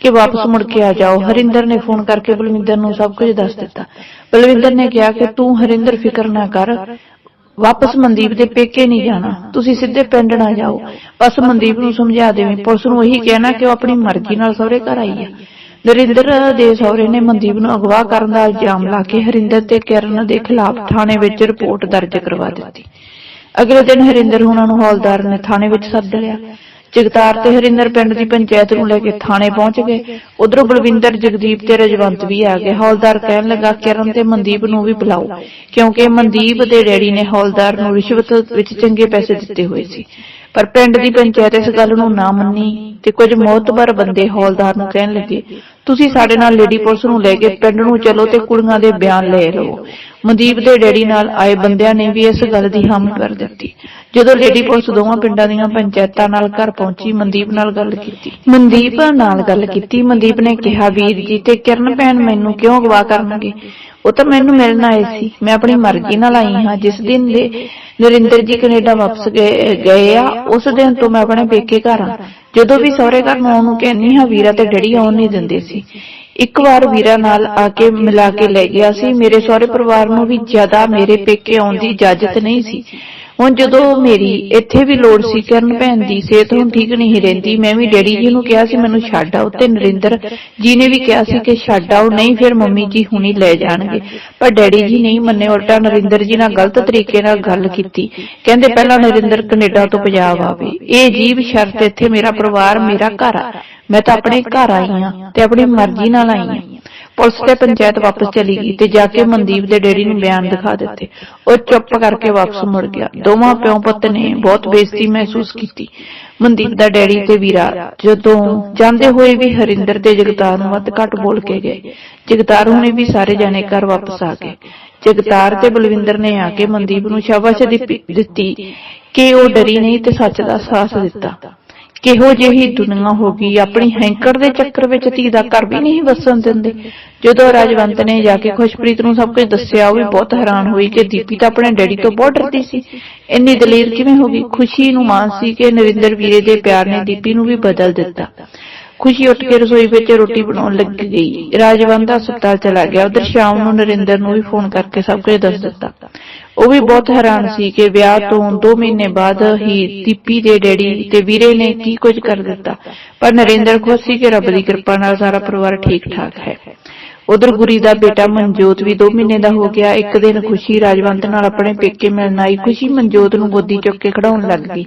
ਕਿ ਵਾਪਸ ਮੁੜ ਕੇ ਆ ਜਾਓ। ਹਰਿੰਦਰ ਨੇ ਫੋਨ ਕਰਕੇ ਬਲਵਿੰਦਰ ਨੂੰ ਸਭ ਕੁਝ ਦੱਸ ਦਿੱਤਾ। ਬਲਵਿੰਦਰ ਨੇ ਕਿਹਾ ਕਿ ਤੂੰ ਹਰਿੰਦਰ ਫਿਕਰ ਨਾ ਕਰ ਵਾਪਸ ਮਨਦੀਪ ਦੇ ਪੇਕੇ ਨਹੀਂ ਜਾਣਾ। ਤੁਸੀਂ ਸਿੱਧੇ ਪਿੰਡ ਨਾ ਜਾਓ। ਬਸ ਮਨਦੀਪ ਨੂੰ ਸਮਝਾ ਦੇਵੀਂ। ਪੁਲਿਸ ਨੂੰ ਇਹੀ ਕਹਿਣਾ ਕਿ ਉਹ ਆਪਣੀ ਮਰਜ਼ੀ ਨਾਲ ਸਹੁਰੇ ਘਰ ਆਈ ਹੈ। ਨਰਿੰਦਰ ਦੇ ਸਹੁਰੇ ਨੇ ਮਨਦੀਪ ਨੂੰ ਅਗਵਾ ਕਰਨ ਦਾ ਇਲਜ਼ਾਮ ਲਾ ਕੇ ਹਰਿੰਦਰ ਤੇ ਕਿਰਨ ਦੇ ਖਿਲਾਫ ਥਾਣੇ ਵਿੱਚ ਰਿਪੋਰਟ ਦਰਜ ਕਰਵਾ ਦਿੱਤੀ। ਅਗਲੇ ਦਿਨ ਹਰਿੰਦਰ ਉਹਨਾਂ ਨੂੰ ਹੌਲਦਾਰ ਨੇ ਥਾਣੇ ਵਿੱਚ ਸੱਦ ਲਿਆ। ਜਗਤਾਰ ਤੇ ਹਰਿੰਦਰ ਪਿੰਡ ਦੀ ਪੰਚਾਇਤ ਨੂੰ ਲੈ ਕੇ ਥਾਣੇ ਪਹੁੰਚ ਗਏ। ਉਧਰੋਂ ਬਲਵਿੰਦਰ, ਜਗਦੀਪ ਤੇ ਰਜਵੰਤ ਵੀ ਆ ਗਏ। ਹੌਲਦਾਰ ਕਹਿਣ ਲੱਗਾ, ਕਿਰਨ ਤੇ ਮਨਦੀਪ ਨੂੰ ਵੀ ਬੁਲਾਓ। ਕਿਉਂਕਿ ਮਨਦੀਪ ਦੇ ਡੈਡੀ ਨੇ ਹੌਲਦਾਰ ਨੂੰ ਰਿਸ਼ਵਤ ਵਿੱਚ ਚੰਗੇ ਪੈਸੇ ਦਿੱਤੇ ਹੋਏ ਸੀ। ਪਰ ਪਿੰਡ ਦੀ ਪੰਚਾਇਤ ਇਸ ਗੱਲ ਨੂੰ ਨਾ ਮੰਨੀ ਤੇ ਕੁਝ ਮੋਤਬਰ ਬੰਦੇ ਹੌਲਦਾਰ ਨੂੰ ਕਹਿਣ ਲੱਗੇ, ਤੁਸੀਂ ਸਾਡੇ ਨਾਲ ਲੇਡੀ ਪੁਲਿਸ ਨੂੰ ਲੈ ਕੇ ਪਿੰਡ ਨੂੰ ਚਲੋ ਤੇ ਕੁੜੀਆਂ ਦੇ ਬਿਆਨ ਲੈ ਲਓ ਮਨਦੀਪ ਦੇ ਡੈਡੀ ਨਾਲ ਆਏ ਬੰਦਿਆਂ ਨੇ ਵੀ ਇਸ ਗੱਲ ਦੀ ਹਾਮੀ ਭਰ ਦਿੱਤੀ। ਜਦੋਂ ਲੇਡੀ ਪੁਲਿਸ ਦੋਵਾਂ ਪਿੰਡਾਂ ਦੀਆਂ ਪੰਚਾਇਤਾਂ ਨਾਲ ਘਰ ਪਹੁੰਚੀ, ਮਨਦੀਪ ਨਾਲ ਗੱਲ ਕੀਤੀ। ਮਨਦੀਪ ਨਾਲ ਗੱਲ ਕੀਤੀ। ਮਨਦੀਪ ਨੇ ਕਿਹਾ, ਵੀਰ ਜੀ, ਤੇ ਕਿਰਨ ਭੈਣ ਮੈਨੂੰ ਕਿਉਂ ਅਗਵਾ ਕਰਨਗੇ? ਉਹ ਤਾਂ ਮੈਨੂੰ ਮਿਲਣ ਆਏ ਸੀ। ਮੈਂ ਆਪਣੀ ਮਰਜ਼ੀ ਨਾਲ ਆਈ ਹਾਂ। ਜਿਸ ਦਿਨ ਦੇ ਨਰਿੰਦਰ ਜੀ ਕੈਨੇਡਾ ਵਾਪਸ ਗਏ ਗਏ ਆ, ਉਸ ਦਿਨ ਤੋਂ ਮੈਂ ਆਪਣੇ ਪੇਕੇ ਘਰ ਆ। ਜਦੋਂ ਵੀ ਸਹੁਰੇ ਘਰ ਨੂੰ ਆਉਣ ਕਹਿੰਨੀ ਹਾਂ, ਵੀਰਾ ਤੇ ਡੈਡੀ ਆਉਣ ਨਹੀਂ ਦਿੰਦੇ ਸੀ। ਇੱਕ ਵਾਰ ਵੀਰਾ ਨਾਲ ਆ ਕੇ ਮਿਲਾ ਕੇ ਲੈ ਗਿਆ ਸੀ। ਮੇਰੇ ਸਹੁਰੇ ਪਰਿਵਾਰ ਨੂੰ ਵੀ ਜ਼ਿਆਦਾ ਮੇਰੇ ਪੇਕੇ ਆਉਣ ਦੀ ਇਜਾਜ਼ਤ ਨਹੀਂ ਸੀ। ਹੁਣ ਜਦੋਂ ਮੇਰੀ ਇੱਥੇ ਵੀ ਲੋੜ ਸੀ ਕਰਨ ਭੈਣ ਦੀ, ਸਿਹਤ ਹੁਣ ਠੀਕ ਨਹੀਂ ਰਹਿੰਦੀ। ਮੈਂ ਵੀ ਡੈਡੀ ਜੀ ਨੂੰ ਕਿਹਾ ਸੀ, ਮੈਨੂੰ ਛੱਡ ਆਓ। ਤੇ ਨਰਿੰਦਰ ਜੀ ਨੇ ਵੀ ਕਿਹਾ ਸੀ ਕਿ ਛੱਡ ਆਓ, ਨਹੀਂ ਫਿਰ ਮੰਮੀ ਜੀ ਹੁਣੀ ਲੈ ਜਾਣਗੇ। ਪਰ ਡੈਡੀ ਜੀ ਨਹੀਂ ਮੰਨੇ, ਉਲਟਾ ਨਰਿੰਦਰ ਜੀ ਨਾਲ ਗਲਤ ਤਰੀਕੇ ਨਾਲ ਗੱਲ ਕੀਤੀ। ਕਹਿੰਦੇ, ਪਹਿਲਾਂ ਨਰਿੰਦਰ ਕੈਨੇਡਾ ਤੋਂ ਪੰਜਾਬ ਆਵੇ। ਇਹ ਜੀਵ ਸ਼ਰਤ ਇੱਥੇ ਮੇਰਾ ਪਰਿਵਾਰ ਮੇਰਾ ਘਰ ਆ। ਮੈਂ ਤਾਂ ਆਪਣੇ ਘਰ ਆਈ ਹਾਂ ਤੇ ਆਪਣੀ ਮਰਜ਼ੀ ਨਾਲ ਆਈ ਹਾਂ। ਪੁਲਿਸ ਤੇ ਪੰਚਾਇਤ ਵਾਪਸ ਚਲੀ ਗਈ ਤੇ ਜਾ ਕੇ ਮਨਦੀਪ ਦੇ ਡੈਡੀ ਨੂੰ ਬਿਆਨ ਦਿਖਾ ਦਿੱਤੇ। ਉਹ ਚੁੱਪ ਕਰਕੇ ਵਾਪਸ ਮੁੜ ਗਿਆ। ਦੋਵਾਂ ਪਿਓ ਪੁੱਤ ਨੇ ਬਹੁਤ ਬੇਇੱਜ਼ਤੀ ਮਹਿਸੂਸ ਕੀਤੀ। ਮਨਦੀਪ ਦਾ ਡੈਡੀ ਤੇ ਵੀਰਾ। ਜਦੋਂ ਜਾਂਦੇ ਹੋਏ ਵੀ ਹਰਿੰਦਰ ਤੇ ਜਗਤਾਰ ਨੂੰ ਵੱਧ ਘੱਟ ਬੋਲ ਕੇ ਗਏ। ਜਗਤਾਰ ਹੁਣੇ ਵੀ ਸਾਰੇ ਜਾਣੇ ਘਰ ਵਾਪਸ ਆ ਗਏ। ਜਗਤਾਰ ਤੇ ਬਲਵਿੰਦਰ ਨੇ ਆ ਕੇ ਮਨਦੀਪ ਨੂੰ ਸ਼ਾਬਾਸ਼ ਦਿੱਤੀ- ਕਿ ਉਹ ਡਰੀ ਨਹੀਂ ਤੇ ਸੱਚ ਦਾ ਸਾਹਸ ਦਿੱਤਾ। ਕਿਹੋ ਜਿਹੀ ਦੁਨੀਆ ਹੋ ਗਈ, ਆਪਣੀ ਹੈਂਕੜ ਦੇ ਚੱਕਰ ਵਿੱਚ ਧੀ ਦਾ ਘਰ ਵੀ ਨਹੀਂ ਵਸਣ ਦਿੰਦੇ। ਜਦੋਂ ਰਾਜਵੰਤ ਨੇ ਜਾ ਕੇ ਖੁਸ਼ਪ੍ਰੀਤ ਨੂੰ ਸਭ ਕੁਝ ਦੱਸਿਆ, ਉਹ ਵੀ ਬਹੁਤ ਹੈਰਾਨ ਹੋਈ ਕਿ ਦੀਪੀ ਤਾਂ ਆਪਣੇ ਡੈਡੀ ਤੋਂ ਬਹੁਤ ਡਰਦੀ ਸੀ। ਇੰਨੀ ਦਲੇਰ ਕਿਵੇਂ ਹੋ ਗਈ? ਖੁਸ਼ੀ ਨੂੰ ਮਾਨ ਸੀ ਕਿ ਨਰਿੰਦਰ ਵੀਰੇ ਦੇ ਪਿਆਰ ਨੇ ਦੀਪੀ ਨੂੰ ਵੀ ਬਦਲ ਦਿੱਤਾ। ਖੁਸ਼ੀ ਉੱਠ ਕੇ ਰਸੋਈ ਵਿੱਚ ਰੋਟੀ ਬਣਾਉਣ ਲੱਗ ਗਈ। ਰਾਜਵੰਤ ਹਸਪਤਾਲ ਚਲਾ ਗਿਆ। ਉਧਰ ਸ਼ਾਮ ਨੂੰ ਨਰਿੰਦਰ ਨੂੰ ਵੀ ਫੋਨ ਕਰਕੇ ਸਭ ਕੁਝ ਦੱਸ ਦਿੱਤਾ। ਉਹ ਵੀ ਬਹੁਤ ਹੈਰਾਨ ਸੀ ਕਿ ਵਿਆਹ ਤੋਂ 2 ਮਹੀਨੇ ਬਾਅਦ ਹੀ ਦੀਪੀ ਦੇ ਡੈਡੀ ਤੇ ਵੀਰੇ ਨੇ ਕੀ ਕੁਝ ਕਰ ਦਿੱਤਾ। ਪਰ ਨਰਿੰਦਰ ਖੁਸ਼ ਸੀ ਕਿ ਰੱਬ ਦੀ ਕਿਰਪਾ ਨਾਲ ਸਾਰਾ ਪਰਿਵਾਰ ਠੀਕ ਠਾਕ ਹੈ। ਉਧਰ ਗੁਰੀ ਦਾ ਬੇਟਾ ਮਨਜੋਤ ਵੀ 2 ਮਹੀਨੇ ਦਾ ਹੋ ਗਿਆ। ਇੱਕ ਦਿਨ ਖੁਸ਼ੀ ਰਾਜਵੰਤ ਨਾਲ ਆਪਣੇ ਪੇਕੇ ਮਿਲਣ ਆਈ। ਖੁਸ਼ੀ ਮਨਜੋਤ ਨੂੰ ਗੋਦੀ ਚੁੱਕ ਕੇ ਖੜਾਉਣ ਲੱਗ ਗਈ।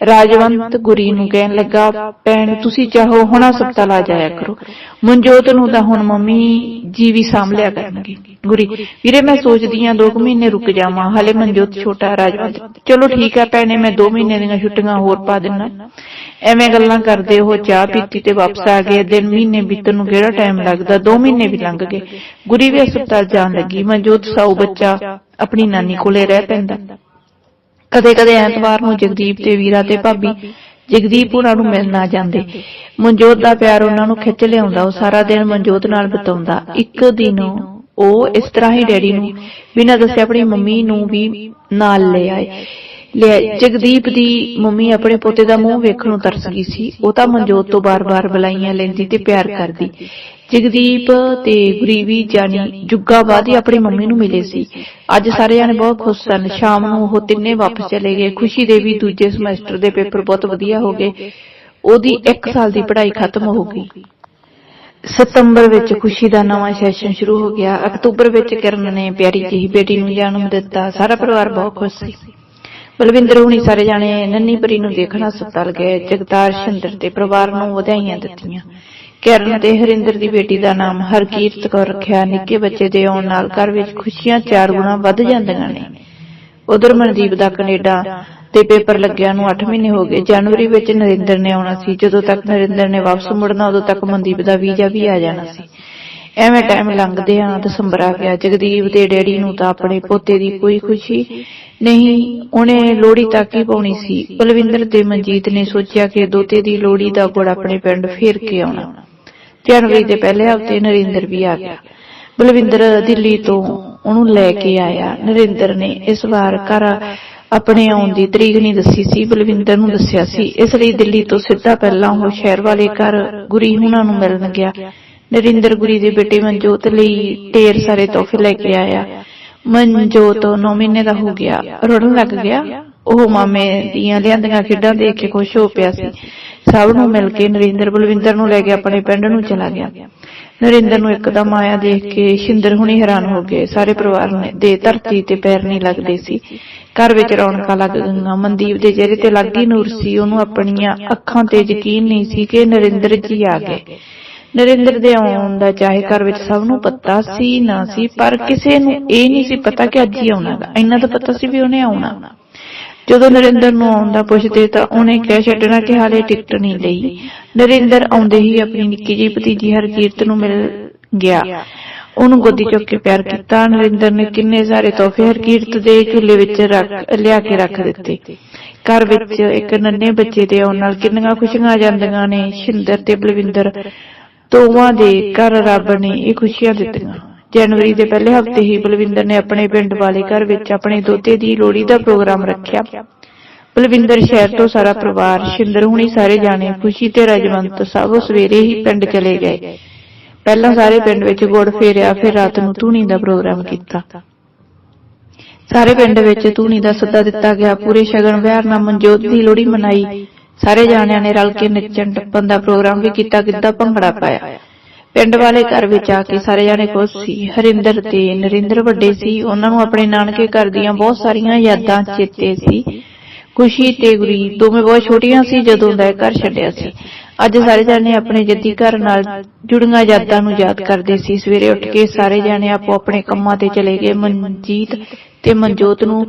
ਰਾਜਵੰਤ ਗੁਰੀ ਨੂੰ ਕਹਿਣ ਲੱਗਾ, ਭੈਣ, ਤੁਸੀਂ ਚਾਹੋ ਹੁਣ ਹਸਪਤਾਲ ਆ ਜਾਇਆ ਕਰੋ। ਮਨਜੋਤ ਨੂੰ ਤਾਂ ਹੁਣ ਮੰਮੀ ਜੀ ਵੀ ਸਾਂਭਲਿਆ ਕਰਨਗੇ। ਗੁਰੀ, ਵੀਰੇ, ਮੈਂ ਸੋਚਦੀ ਆ 2 ਮਹੀਨੇ ਰੁਕ ਜਾਵਾਂ, ਹਲੇ ਮਨਜੋਤ ਛੋਟਾ, ਰਾਜਵੰਤ ਚਲੋ ਠੀਕ ਆ ਭੈਣੇ, ਮੈਂ 2 ਮਹੀਨੇ ਦੀਆਂ ਛੁੱਟੀਆਂ ਹੋਰ ਪਾ ਦਿੰਨਾ। ਐਵੇਂ ਗੱਲਾਂ ਕਰਦੇ ਉਹ ਚਾਹ ਪੀਤੀ ਤੇ ਵਾਪਸ ਆ ਗਏ। ਦਿਨ ਮਹੀਨੇ ਬੀਤਣ ਨੂੰ ਕਿਹੜਾ ਟਾਈਮ ਲੱਗਦਾ? 2 ਮਹੀਨੇ ਵੀ ਲੰਘ ਗਏ। ਗੁਰੀ ਵੀ ਹਸਪਤਾਲ ਜਾਣ ਲੱਗੀ। ਮਨਜੋਤ, ਸਾਊ ਬੱਚਾ, ਆਪਣੀ ਨਾਨੀ ਕੋਲੇ ਰਹਿ ਪੈਂਦਾ। ਕਦੇ ਕਦੇ ਐਤਵਾਰ ਨੂੰ ਜਗਦੀਪ ਤੇ ਵੀਰਾ ਤੇ ਭਾਬੀ ਜਗਦੀਪ ਉਹਨਾਂ ਨੂੰ ਮਿਲਣ ਆ ਜਾਂਦੇ। ਮਨਜੋਤ ਦਾ ਪਿਆਰ ਉਹਨਾਂ ਨੂੰ ਖਿੱਚ ਲਿਆਉਂਦਾ, ਉਹ ਸਾਰਾ ਦਿਨ ਮਨਜੋਤ ਨਾਲ ਬਿਤਾਉਂਦਾ। ਇੱਕ ਦਿਨ ਉਹ ਇਸ ਤਰ੍ਹਾਂ ਹੀ ਡੈਡੀ ਨੂੰ ਬਿਨਾਂ ਦੱਸੇ ਆਪਣੀ ਮੰਮੀ ਨੂੰ ਵੀ ਨਾਲ ਲੈ ਆਏ। ਲਿਆ, ਜਗਦੀਪ ਦੀ ਮੰਮੀ ਆਪਣੇ ਪੋਤੇ ਦਾ ਮੂੰਹ ਵੇਖਣ ਨੂੰ ਤਰਸ ਗਈ ਸੀ। ਉਹ ਤਾਂ ਮਨਜੋਤ ਤੋਂ ਬਾਰ-ਬਾਰ ਬੁਲਾਈਆਂ ਲੈਂਦੀ ਤੇ ਪਿਆਰ ਕਰਦੀ। ਜਗਦੀਪ ਤੇ ਗੁਰੀਵੀ ਜਾਨੀ ਜੁੱਗਾ ਬਾਅਦ ਹੀ ਆਪਣੀ ਮੰਮੀ ਨੂੰ ਮਿਲੇ ਸੀ। ਅੱਜ ਸਾਰੇ ਜਾਣੇ ਬਹੁਤ ਖੁਸ਼ ਸਨ। ਸ਼ਾਮ ਨੂੰ ਉਹ ਤਿੰਨੇ ਵਾਪਸ ਚਲੇ ਗਏ। ਖੁਸ਼ੀ ਦੇ ਵੀ ਦੂਜੇ ਸਮੈਸਟਰ ਦੇ ਪੇਪਰ ਬਹੁਤ ਵਧੀਆ ਹੋ ਗਏ। ਉਹਦੀ 1 ਸਾਲ ਦੀ ਪੜ੍ਹਾਈ ਖਤਮ ਹੋ ਗਈ। ਸਤੰਬਰ ਵਿੱਚ ਖੁਸ਼ੀ ਦਾ ਨਵਾਂ ਸੈਸ਼ਨ ਸ਼ੁਰੂ ਹੋ ਗਿਆ। ਅਕਤੂਬਰ ਵਿੱਚ ਕਿਰਨ ਨੇ ਪਿਆਰੀ ਜਿਹੀ ਬੇਟੀ ਨੂੰ ਜਨਮ ਦਿੱਤਾ। ਸਾਰਾ ਪਰਿਵਾਰ ਬਹੁਤ ਖੁਸ਼ ਸੀ। ਬਲਵਿੰਦਰ ਹੁਣੀ ਸਾਰੇ ਜਾਣੇ ਨੰਨੀ ਪਰੀ ਨੂੰ ਦੇਖਣ ਹਸਪਤਾਲ ਗਏ। ਜਗਤਾਰ, ਸ਼ਿੰਦਰ ਤੇ ਪਰਿਵਾਰ ਨੂੰ ਵਧਾਈਆਂ ਦਿੱਤੀਆਂ। ਕੈਰਨ ਤੇ ਹਰਿੰਦਰ ਦੀ ਬੇਟੀ ਦਾ ਨਾਮ ਹਰਕੀਰਤ ਕੌਰ ਰੱਖਿਆ। ਨਿੱਕੇ ਬੱਚੇ ਦੇ ਆਉਣ ਨਾਲ ਘਰ ਵਿੱਚ ਖੁਸ਼ੀਆਂ ਚਾਰ ਗੁਣਾ ਵੱਧ ਜਾਂਦੀਆਂ ਨੇ। ਉਧਰ ਮਨਦੀਪ ਦਾ ਕੈਨੇਡਾ ਤੇ ਪੇਪਰ ਲੱਗਿਆ ਨੂੰ 8 ਮਹੀਨੇ ਹੋ ਗਏ। ਜਨਵਰੀ ਵਿੱਚ ਨਰਿੰਦਰ ਨੇ ਆਉਣਾ ਸੀ। ਜਦੋਂ ਤੱਕ ਨਰਿੰਦਰ ਨੇ ਵਾਪਸ ਮੁੜਨਾ ਉਦੋਂ ਤੱਕ ਮਨਦੀਪ ਦਾ ਵੀਜ਼ਾ ਵੀ ਆ ਜਾਣਾ ਸੀ। ਐਵੇਂ ਟਾਈਮ ਲੰਘਦੇ ਆ ਦਸੰਬਰ ਆ ਗਿਆ। ਜਗਦੀਪ ਦੇ ਡੈਡੀ ਨੂੰ ਤਾਂ ਆਪਣੇ ਪੋਤੇ ਦੀ ਕੋਈ ਖੁਸ਼ੀ ਨਹੀਂ ਉਹਨੇ ਲੋਹੜੀ ਤੱਕ ਹੀ ਪਾਉਣੀ ਸੀ। ਬਲਵਿੰਦਰ ਤੇ ਮਨਜੀਤ ਨੇ ਸੋਚਿਆ ਕਿ ਦੋਤੇ ਦੀ ਲੋਹੜੀ ਦਾ ਗੁੜ ਆਪਣੇ ਪਿੰਡ ਫੇਰ ਕੇ ਆਉਣਾ ਜਨਵਰੀ ਦੇ ਪਹਿਲੇ ਹਫ਼ਤੇ ਨਰਿੰਦਰ ਵੀ ਆ ਗਿਆ। ਬਲਵਿੰਦਰ ਦਿੱਲੀ ਤੋਂ ਉਹਨੂੰ ਲੈ ਕੇ ਆਇਆ। ਨਰਿੰਦਰ ਨੇ ਇਸ ਵਾਰ ਘਰ ਆਪਣੇ ਆਉਣ ਦੀ ਤਰੀਕ ਨਹੀਂ ਦੱਸੀ ਸੀ। ਬਲਵਿੰਦਰ ਨੂੰ ਦੱਸਿਆ ਸੀ। ਇਸ ਲਈ ਦਿੱਲੀ ਤੋਂ ਸਿੱਧਾ ਪਹਿਲਾਂ ਉਹ ਸ਼ਹਿਰ ਵਾਲੇ ਘਰ ਗੁਰੀ ਹੁਣਾਂ ਨੂੰ ਮਿਲਣ ਗਿਆ। ਨਰਿੰਦਰ ਗੁਰੀ ਦੇ ਬੇਟੇ ਮਨਜੋਤ ਲਈ ਢੇਰ ਸਾਰੇ ਤੋਹਫੇ ਲੈ ਕੇ ਆਇਆ। ਮਨਜੋਤ 9 ਮਹੀਨੇ ਦਾ ਹੋ ਗਿਆ। ਰੋਣ ਲੱਗ ਗਿਆ। ਉਹ ਮਾਮੇ ਦੀਆਂ ਲਿਆਂਦੀਆਂ ਖੇਡਾਂ ਦੇਖ ਕੇ ਖੁਸ਼ ਹੋ ਪਿਆ ਸੀ। ਸਭ ਨੂੰ ਮਿਲ ਕੇ ਨਰਿੰਦਰ ਬਲਵਿੰਦਰ ਨੂੰ ਲੈ ਕੇ ਆਪਣੇ ਪਿੰਡ ਨੂੰ ਚਲਾ ਗਿਆ। ਨਰਿੰਦਰ ਨੂੰ ਇੱਕਦਮ ਆਇਆ ਦੇਖ ਕੇ ਸ਼ਿੰਦਰ ਹੁਣੀ ਹੈਰਾਨ ਹੋ ਗਏ। ਸਾਰੇ ਪਰਿਵਾਰ ਨੇ ਦੇ ਧਰਤੀ ਤੇ ਪੈਰ ਨਹੀਂ ਲੱਗਦੇ ਸੀ। ਘਰ ਵਿੱਚ ਰੌਣਕਾਂ ਲੱਗ ਗਈਆਂ। ਮਨਦੀਪ ਦੇ ਚਿਹਰੇ ਤੇ ਲੱਗੀ ਨੂਰ ਸੀ। ਉਹਨੂੰ ਆਪਣੀਆਂ ਅੱਖਾਂ ਤੇ ਯਕੀਨ ਨਹੀਂ ਸੀ ਕਿ ਨਰਿੰਦਰ ਜੀ ਆ ਗਏ। ਨਰਿੰਦਰ ਦੇ ਆਉਣ ਦਾ ਚਾਹੇ ਘਰ ਵਿੱਚ ਸਭ ਨੂੰ ਪਤਾ ਸੀ, ਨਾ ਸੀ, ਪਰ ਕਿਸੇ ਨੂੰ ਇਹ ਨਹੀਂ ਸੀ ਪਤਾ ਕਿ ਅੱਜ ਹੀ ਆਉਣਾ ਗਾ। ਇੰਨਾ ਤਾਂ ਪਤਾ ਸੀ ਵੀ ਉਹਨੇ ਆਉਣਾ। ਜਦੋਂ ਨਰਿੰਦਰ ਨੂੰ ਆਉਣ ਪੁੱਛਦੇ ਤਾਂ ਉਹਨੇ ਕਹਿ, ਛੱਡਣਾ ਕਿ ਹਾਲੇ ਟਿਕਟ ਨਹੀਂ ਲਈ। ਨਰਿੰਦਰ ਆਉਂਦੇ ਹੀ ਆਪਣੀ ਨਿੱਕੀ ਜੀ ਭਤੀਜੀ ਹਰਕੀਰਤ ਨੂੰ ਮਿਲ ਗਿਆ। ਉਹਨੂੰ ਗੋਦੀ ਚੁੱਕ ਕੇ ਪਿਆਰ ਕੀਤਾ। ਨਰਿੰਦਰ ਨੇ ਕਿੰਨੇ ਸਾਰੇ ਤੋਹਫੇ ਹਰਕੀਰਤ ਦੇ ਝੁੱਲੇ ਵਿੱਚ ਰੱਖ, ਲਿਆ ਕੇ ਰੱਖ ਦਿੱਤੇ। ਘਰ ਵਿੱਚ ਇੱਕ ਨੰਨੇ ਬੱਚੇ ਦੇ ਆਉਣ ਨਾਲ ਕਿੰਨੀਆਂ ਖੁਸ਼ੀਆਂ ਆ ਜਾਂਦੀਆਂ ਨੇ। ਸ਼ਿੰਦਰ ਤੇ ਬਲਵਿੰਦਰ ਦੋਵਾਂ ਦੇ ਘਰ ਰੱਬ ਨੇ ਇਹ ਖੁਸ਼ੀਆਂ ਦਿੱਤੀਆਂ। ਜਨਵਰੀ ਦੇ ਪਹਿਲੇ ਹਫ਼ਤੇ ਹੀ ਬਲਵਿੰਦਰ ਨੇ ਆਪਣੇ ਪਿੰਡ ਵਾਲੇ ਘਰ ਵਿੱਚ ਆਪਣੇ ਦੋਤੇ ਦੀ ਲੋਹੜੀ ਦਾ ਪ੍ਰੋਗਰਾਮ ਰੱਖਿਆ। ਬਲਵਿੰਦਰ ਸ਼ਹਿਰ ਤੋਂ ਸਾਰਾ ਪਰਿਵਾਰ, ਸ਼ਿੰਦਰ ਹੁਣੀ ਸਾਰੇ ਜਾਣੇ ਖੁਸ਼ੀ ਤੇ ਰਜਵੰਤ ਸਭ ਸਵੇਰੇ ਹੀ ਪਿੰਡ ਚਲੇ ਗਏ। ਪਹਿਲਾਂ ਸਾਰੇ ਪਿੰਡ ਵਿੱਚ ਗੁੜ ਫੇਰਿਆ, ਫਿਰ ਰਾਤ ਨੂੰ ਧੂਣੀ ਦਾ ਪ੍ਰੋਗਰਾਮ ਕੀਤਾ। ਸਾਰੇ ਪਿੰਡ ਵਿੱਚ ਧੂਣੀ ਦਾ ਸੱਦਾ ਦਿੱਤਾ ਗਿਆ, ਪੂਰੇ ਸ਼ਗਨ ਵਿਹਾਰ ਨਾਲ ਮਨਜੋਤ ਦੀ ਲੋਹੜੀ ਮਨਾਈ। ਸਾਰੇ ਜਾਣਿਆਂ ਨੇ ਰਲ ਕੇ ਨੱਚਣ ਟੱਪਣ ਦਾ ਪ੍ਰੋਗਰਾਮ ਵੀ ਕੀਤਾ, ਗਿੱਧਾ ਭੰਗੜਾ ਪਾਇਆ। ਪਿੰਡ ਵਾਲੇ ਘਰ ਵਿੱਚ ਆ ਕੇ ਸਾਰੇ ਜਾਣੇ ਖੁਸ਼ ਸੀ। ਹਰਿੰਦਰ ਤੇ ਨਰਿੰਦਰ ਵੱਡੇ ਸੀ। ਉਹਨਾਂ ਨੂੰ ਆਪਣੇ ਨਾਨਕੇ ਘਰ ਦੀਆਂ ਬਹੁਤ ਸਾਰੀਆਂ ਯਾਦਾਂ ਚੇਤੇ ਸੀ। ਖੁਸ਼ੀ ਤੇ ਗੁਰੀ ਦੋਵੇਂ ਬਹੁਤ ਛੋਟੀਆਂ ਸੀ ਜਦੋਂ ਦਾ ਘਰ ਛੱਡਿਆ ਸੀ। ਅੱਜ ਸਾਰੇ ਜਾਣੇ ਆਪਣੇ ਜੱਦੀ ਘਰ ਨਾਲ ਜੁੜੀਆਂ ਯਾਦਾਂ ਨੂੰ ਯਾਦ ਕਰਦੇ ਸੀ। ਸਵੇਰੇ ਉੱਠ ਕੇ ਸਾਰੇ ਜਾਣੇ ਆਪੋ ਆਪਣੇ ਕੰਮਾਂ ਤੇ ਚਲੇ ਗਏ। ਮਨਜੀਤ ਤੇ ਮਨਜੋਤ ਨੂੰ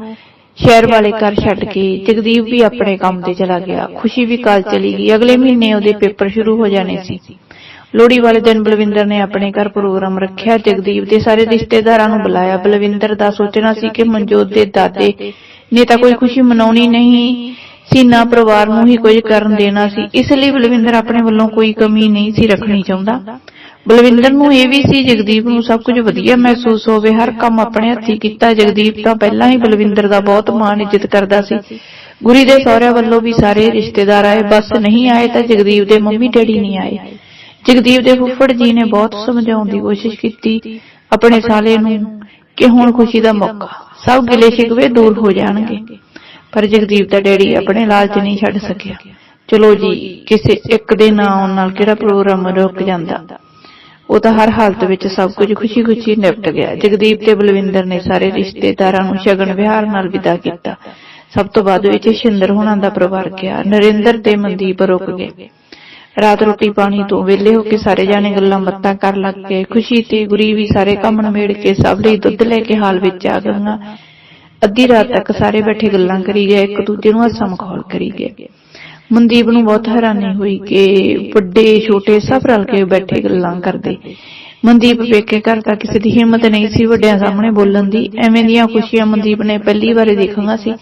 ਸ਼ਹਿਰ ਵਾਲੇ ਘਰ ਛੱਡ ਕੇ ਜਗਦੀਪ ਵੀ ਆਪਣੇ ਕੰਮ ਤੇ ਚਲਾ ਗਿਆ। ਖੁਸ਼ੀ ਵੀ ਕਾਲ ਚਲੀ ਗਈ। ਅਗਲੇ ਮਹੀਨੇ ਉਹਦੇ ਪੇਪਰ ਸ਼ੁਰੂ ਹੋ ਜਾਣੇ ਸੀ। ਲੋਹੜੀ ਵਾਲੇ ਦਿਨ ਬਲਵਿੰਦਰ ਨੇ ਆਪਣੇ ਘਰ ਪ੍ਰੋਗਰਾਮ ਰੱਖਿਆ। ਜਗਦੀਪ ਦੇ ਸਾਰੇ ਰਿਸ਼ਤੇਦਾਰਾਂ ਨੂੰ ਬੁਲਾਇਆ। ਬਲਵਿੰਦਰ ਦਾ ਸੋਚਣਾ ਸੀ ਕਿ ਮਨਜੋਤ ਦੇ ਦਾਦੇ ਨੇ ਤਾਂ ਕੋਈ ਖੁਸ਼ੀ ਮਨਾਉਣੀ ਨਹੀਂ ਸੀ, ਨਾ ਪਰਿਵਾਰ ਨੂੰ ਹੀ ਕੁਝ ਕਰਨ ਦੇਣਾ ਸੀ। ਇਸ ਲਈ ਬਲਵਿੰਦਰ ਆਪਣੇ ਵੱਲੋਂ ਕੋਈ ਕਮੀ ਨਹੀਂ ਸੀ ਰੱਖਣੀ ਚਾਹੁੰਦਾ। ਬਲਵਿੰਦਰ ਨੂੰ ਇਹ ਵੀ ਸੀ, ਜਗਦੀਪ ਨੂੰ ਸਭ ਕੁਝ ਵਧੀਆ ਮਹਿਸੂਸ ਹੋਵੇ। ਹਰ ਕੰਮ ਆਪਣੇ ਹੱਥੀ ਕੀਤਾ। ਜਗਦੀਪ ਤਾਂ ਪਹਿਲਾਂ ਹੀ ਬਲਵਿੰਦਰ ਦਾ ਬਹੁਤ ਮਾਣ ਇੱਜ਼ਤ ਕਰਦਾ ਸੀ। ਗੁਰੀ ਦੇ ਸਹੁਰਿਆਂ ਵੱਲੋਂ ਵੀ ਸਾਰੇ ਰਿਸ਼ਤੇਦਾਰ ਆਏ। ਬਸ ਨਹੀਂ ਆਏ ਤਾਂ ਜਗਦੀਪ ਦੇ ਮੰਮੀ ਡੈਡੀ ਨਹੀਂ ਆਏ। ਜਗਦੀਪ ਦੇ ਫੁੱਫੜ ਜੀ ਨੇ ਬਹੁਤ ਸਮਝਾਉਣ ਦੀ ਕੋਸ਼ਿਸ਼ ਕੀਤੀ ਆਪਣੇ ਸਾਲੇ ਨੂੰ ਕਿ ਹੁਣ ਖੁਸ਼ੀ ਦਾ ਮੌਕਾ, ਸਭ ਗਿਲੇ ਸ਼ਿਕਵੇ ਦੂਰ ਹੋ ਜਾਣਗੇ। ਪਰ ਜਗਦੀਪ ਦਾ ਡੈਡੀ ਆਪਣੇ ਲਾਲਚ ਨਹੀਂ ਛੱਡ ਸਕਿਆ। ਚਲੋ ਜੀ, ਕਿਸੇ ਇੱਕ ਦੇ ਨਾ ਆਉਣ ਨਾਲ ਕਿਹੜਾ ਪ੍ਰੋਗਰਾਮ ਰੁਕ ਜਾਂਦਾ? ਉਹ ਤਾਂ ਹਰ ਹਾਲਤ ਵਿੱਚ ਸਭ ਕੁਝ ਖੁਸ਼ੀ-ਖੁਸ਼ੀ ਨਿਪਟ ਗਿਆ। ਜਗਦੀਪ ਤੇ ਬਲਵਿੰਦਰ ਨੇ ਸਾਰੇ ਰਿਸ਼ਤੇਦਾਰਾਂ ਨੂੰ ਸ਼ਗਨ ਵਿਹਾਰ ਨਾਲ ਵਿਦਾ ਕੀਤਾ। ਸਭ ਤੋਂ ਬਾਅਦ ਵਿੱਚ ਸ਼ਿੰਦਰ ਹੋਣਾ ਦਾ ਪਰਿਵਾਰ ਗਿਆ। ਨਰਿੰਦਰ ਤੇ ਮਨਦੀਪ ਰੁਕ ਗਏ। ਰਾਤ ਰੋਟੀ ਪਾਣੀ ਤੋਂ ਵਿਹਲੇ ਹੋ ਕੇ ਸਾਰੇ ਜਾਣੇ ਗੱਲਾਂ ਬਾਤਾਂ ਕਰਨ ਲੱਗ ਗਏ। ਖੁਸ਼ੀ ਤੇ ਗੁਰੀ ਵੀ ਸਾਰੇ ਕੰਮ ਨਿਬੇੜ ਕੇ ਸਭ ਲਈ ਦੁੱਧ ਲੈ ਕੇ ਹਾਲ ਵਿੱਚ ਆ ਗਈਆਂ। ਅੱਧੀ ਰਾਤ ਤੱਕ ਸਾਰੇ ਬੈਠੇ ਗੱਲਾਂ ਕਰੀ ਗਏ, ਇੱਕ ਦੂਜੇ ਨੂੰ ਹਾਸਾ ਮਖੌਲ ਕਰੀ ਗਏ। ਮਨਦੀਪ ਨੂੰ ਬਹੁਤ ਹੈਰਾਨੀ ਹੋਈ ਕਿ ਵੱਡੇ, ਛੋਟੇ ਸਭ ਰਲ ਕੇ ਬੈਠੇ ਗੱਲਾਂ ਕਰਦੇ। ਮਨਦੀਪ ਵੇਖੇ ਘਰ ਤਾਂ ਕਿਸੇ ਦੀ ਹਿੰਮਤ ਨਹੀਂ ਸੀ ਵੱਡਿਆਂ ਸਾਹਮਣੇ ਬੋਲਣ ਦੀ। ਐਵੇਂ ਦੀਆਂ ਖੁਸ਼ੀਆਂ ਮਨਦੀਪ ਨੇ ਪਹਿਲੀ ਵਾਰੀ ਦੇਖੀਆਂ ਸੀ।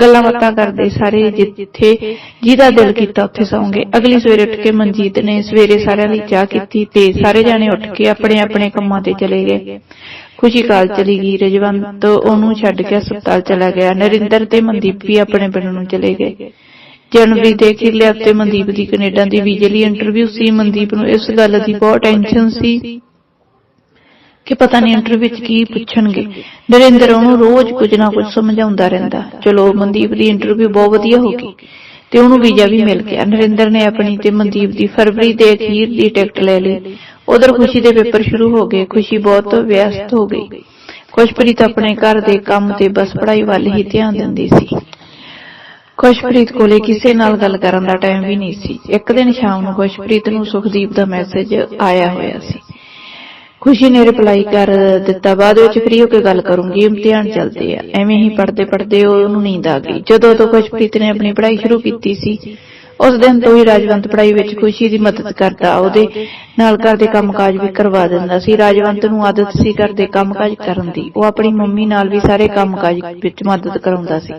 ਗੱਲਾਂ ਬਾਤਾਂ ਕਰਦੇ ਸਾਰੇ ਜਿੱਥੇ ਜਿਹਦਾ ਦਿਲ ਕੀਤਾ ਉੱਥੇ ਸੌਂਗੇ। ਅਗਲੀ ਸਵੇਰੇ ਉੱਠ ਕੇ ਮਨਜੀਤ ਨੇ ਸਵੇਰੇ ਸਾਰਿਆਂ ਲਈ ਚਾਹ ਕੀਤੀ ਤੇ ਸਾਰੇ ਜਾਣੇ ਉੱਠ ਕੇ ਆਪਣੇ ਆਪਣੇ ਕੰਮਾਂ ਤੇ ਚਲੇ ਗਏ। ਖੁਸ਼ੀ ਕਾਲ ਚਲੀ ਗਈ। ਰਜਵੰਤ ਉਹਨੂੰ ਛੱਡ ਕੇ ਹਸਪਤਾਲ ਚਲਾ ਗਿਆ। ਨਰਿੰਦਰ ਤੇ ਮਨਦੀਪ ਵੀ ਆਪਣੇ ਪਿੰਡ ਨੂੰ ਚਲੇ ਗਏ। ਜਨਵਰੀ ਦੇ ਅਖੀਰਲੇ ਹਫ਼ਤੇ ਮਨਦੀਪ ਦੀ ਕੈਨੇਡਾ ਦੀ ਵੀਜ਼ੇ ਲਈ ਇੰਟਰਵਿਊ ਸੀ। ਮਨਦੀਪ ਨੂੰ ਇਸ ਗੱਲ ਦੀ ਬਹੁਤ ਟੈਨਸ਼ਨ ਸੀ। ਕਿ ਪਤਾ ਨਹੀਂ ਇੰਟਰਵਿਊ ਵਿੱਚ ਕੀ ਪੁੱਛਣਗੇ। ਨਰਿੰਦਰ ਉਹਨੂੰ ਰੋਜ਼ ਕੁਝ ਨਾ ਕੁਝ ਸਮਝਾਉਂਦਾ ਰਹਿੰਦਾ। ਚਲੋ ਮਨਦੀਪ ਦੀ ਇੰਟਰਵਿਊ ਬਹੁਤ ਵਧੀਆ ਹੋ ਗਈ, ਤੇ ਉਹਨੂੰ ਵੀਜ਼ਾ ਵੀ ਮਿਲ ਗਿਆ। ਨਰਿੰਦਰ ਨੇ ਆਪਣੀ ਤੇ ਮਨਦੀਪ ਦੀ ਫਰਵਰੀ ਦੇ ਅਖੀਰ ਦੀ ਟਿਕਟ ਲੈ ਲਈ। ਉਧਰ ਖੁਸ਼ੀ ਦੇ ਪੇਪਰ ਸ਼ੁਰੂ ਹੋ ਗਏ। ਖੁਸ਼ੀ ਬਹੁਤ ਵਿਅਸਤ ਹੋ ਗਈ। ਖੁਸ਼ਪ੍ਰੀਤ ਆਪਣੇ ਘਰ ਦੇ ਕੰਮ ਤੇ ਬਸ ਪੜਾਈ ਵੱਲ ਹੀ ਧਿਆਨ ਦਿੰਦੀ ਸੀ। ਖੁਸ਼ਪ੍ਰੀਤ ਕੋਲੇ ਕਿਸੇ ਨਾਲ ਗੱਲ ਕਰਨ ਦਾ ਟਾਈਮ ਵੀ ਨਹੀਂ ਸੀ। ਇੱਕ ਦਿਨ ਸ਼ਾਮ ਨੂੰ ਖੁਸ਼ਪ੍ਰੀਤ ਨੂੰ ਸੁਖਦੀਪ ਦਾ ਮੈਸੇਜ ਆਇਆ ਹੋਇਆ ਸੀ। ਖੁਸ਼ੀ ਨੇ ਰਿਪਲਾਈ ਕਰ ਦਿੱਤਾ, ਬਾਅਦ ਵਿੱਚ ਫ੍ਰੀ ਹੋ ਕੇ ਗੱਲ ਕਰੂੰਗੀ ਇਮਤਿਹਾਨ ਚੱਲਦੇ ਆ। ਐਵੇਂ ਹੀ ਪੜਦੇ ਪੜਦੇ ਉਹਨੂੰ ਨੀਂਦ ਆ ਗਈ। ਜਦੋਂ ਤੋਂ ਖੁਸ਼ਪ੍ਰੀਤ ਨੇ ਆਪਣੀ ਪੜ੍ਹਾਈ ਸ਼ੁਰੂ ਕੀਤੀ ਸੀ, ਉਸ ਦਿਨ ਤੋਂ ਹੀ ਰਾਜਵੰਤ ਪੜ੍ਹਾਈ ਵਿੱਚ ਖੁਸ਼ੀ ਦੀ ਮਦਦ ਕਰਦਾ, ਉਹਦੇ ਨਾਲ ਘਰ ਦੇ ਕੰਮਕਾਜ ਵੀ ਕਰਵਾ ਦਿੰਦਾ ਸੀ। ਰਾਜਵੰਤ ਨੂੰ ਆਦਤ ਸੀ ਘਰ ਦੇ ਕੰਮਕਾਜ ਕਰਨ ਦੀ। ਉਹ ਆਪਣੀ ਮੰਮੀ ਨਾਲ ਵੀ ਸਾਰੇ ਕੰਮਕਾਜ ਵਿੱਚ ਮਦਦ ਕਰਾਉਂਦਾ ਸੀ।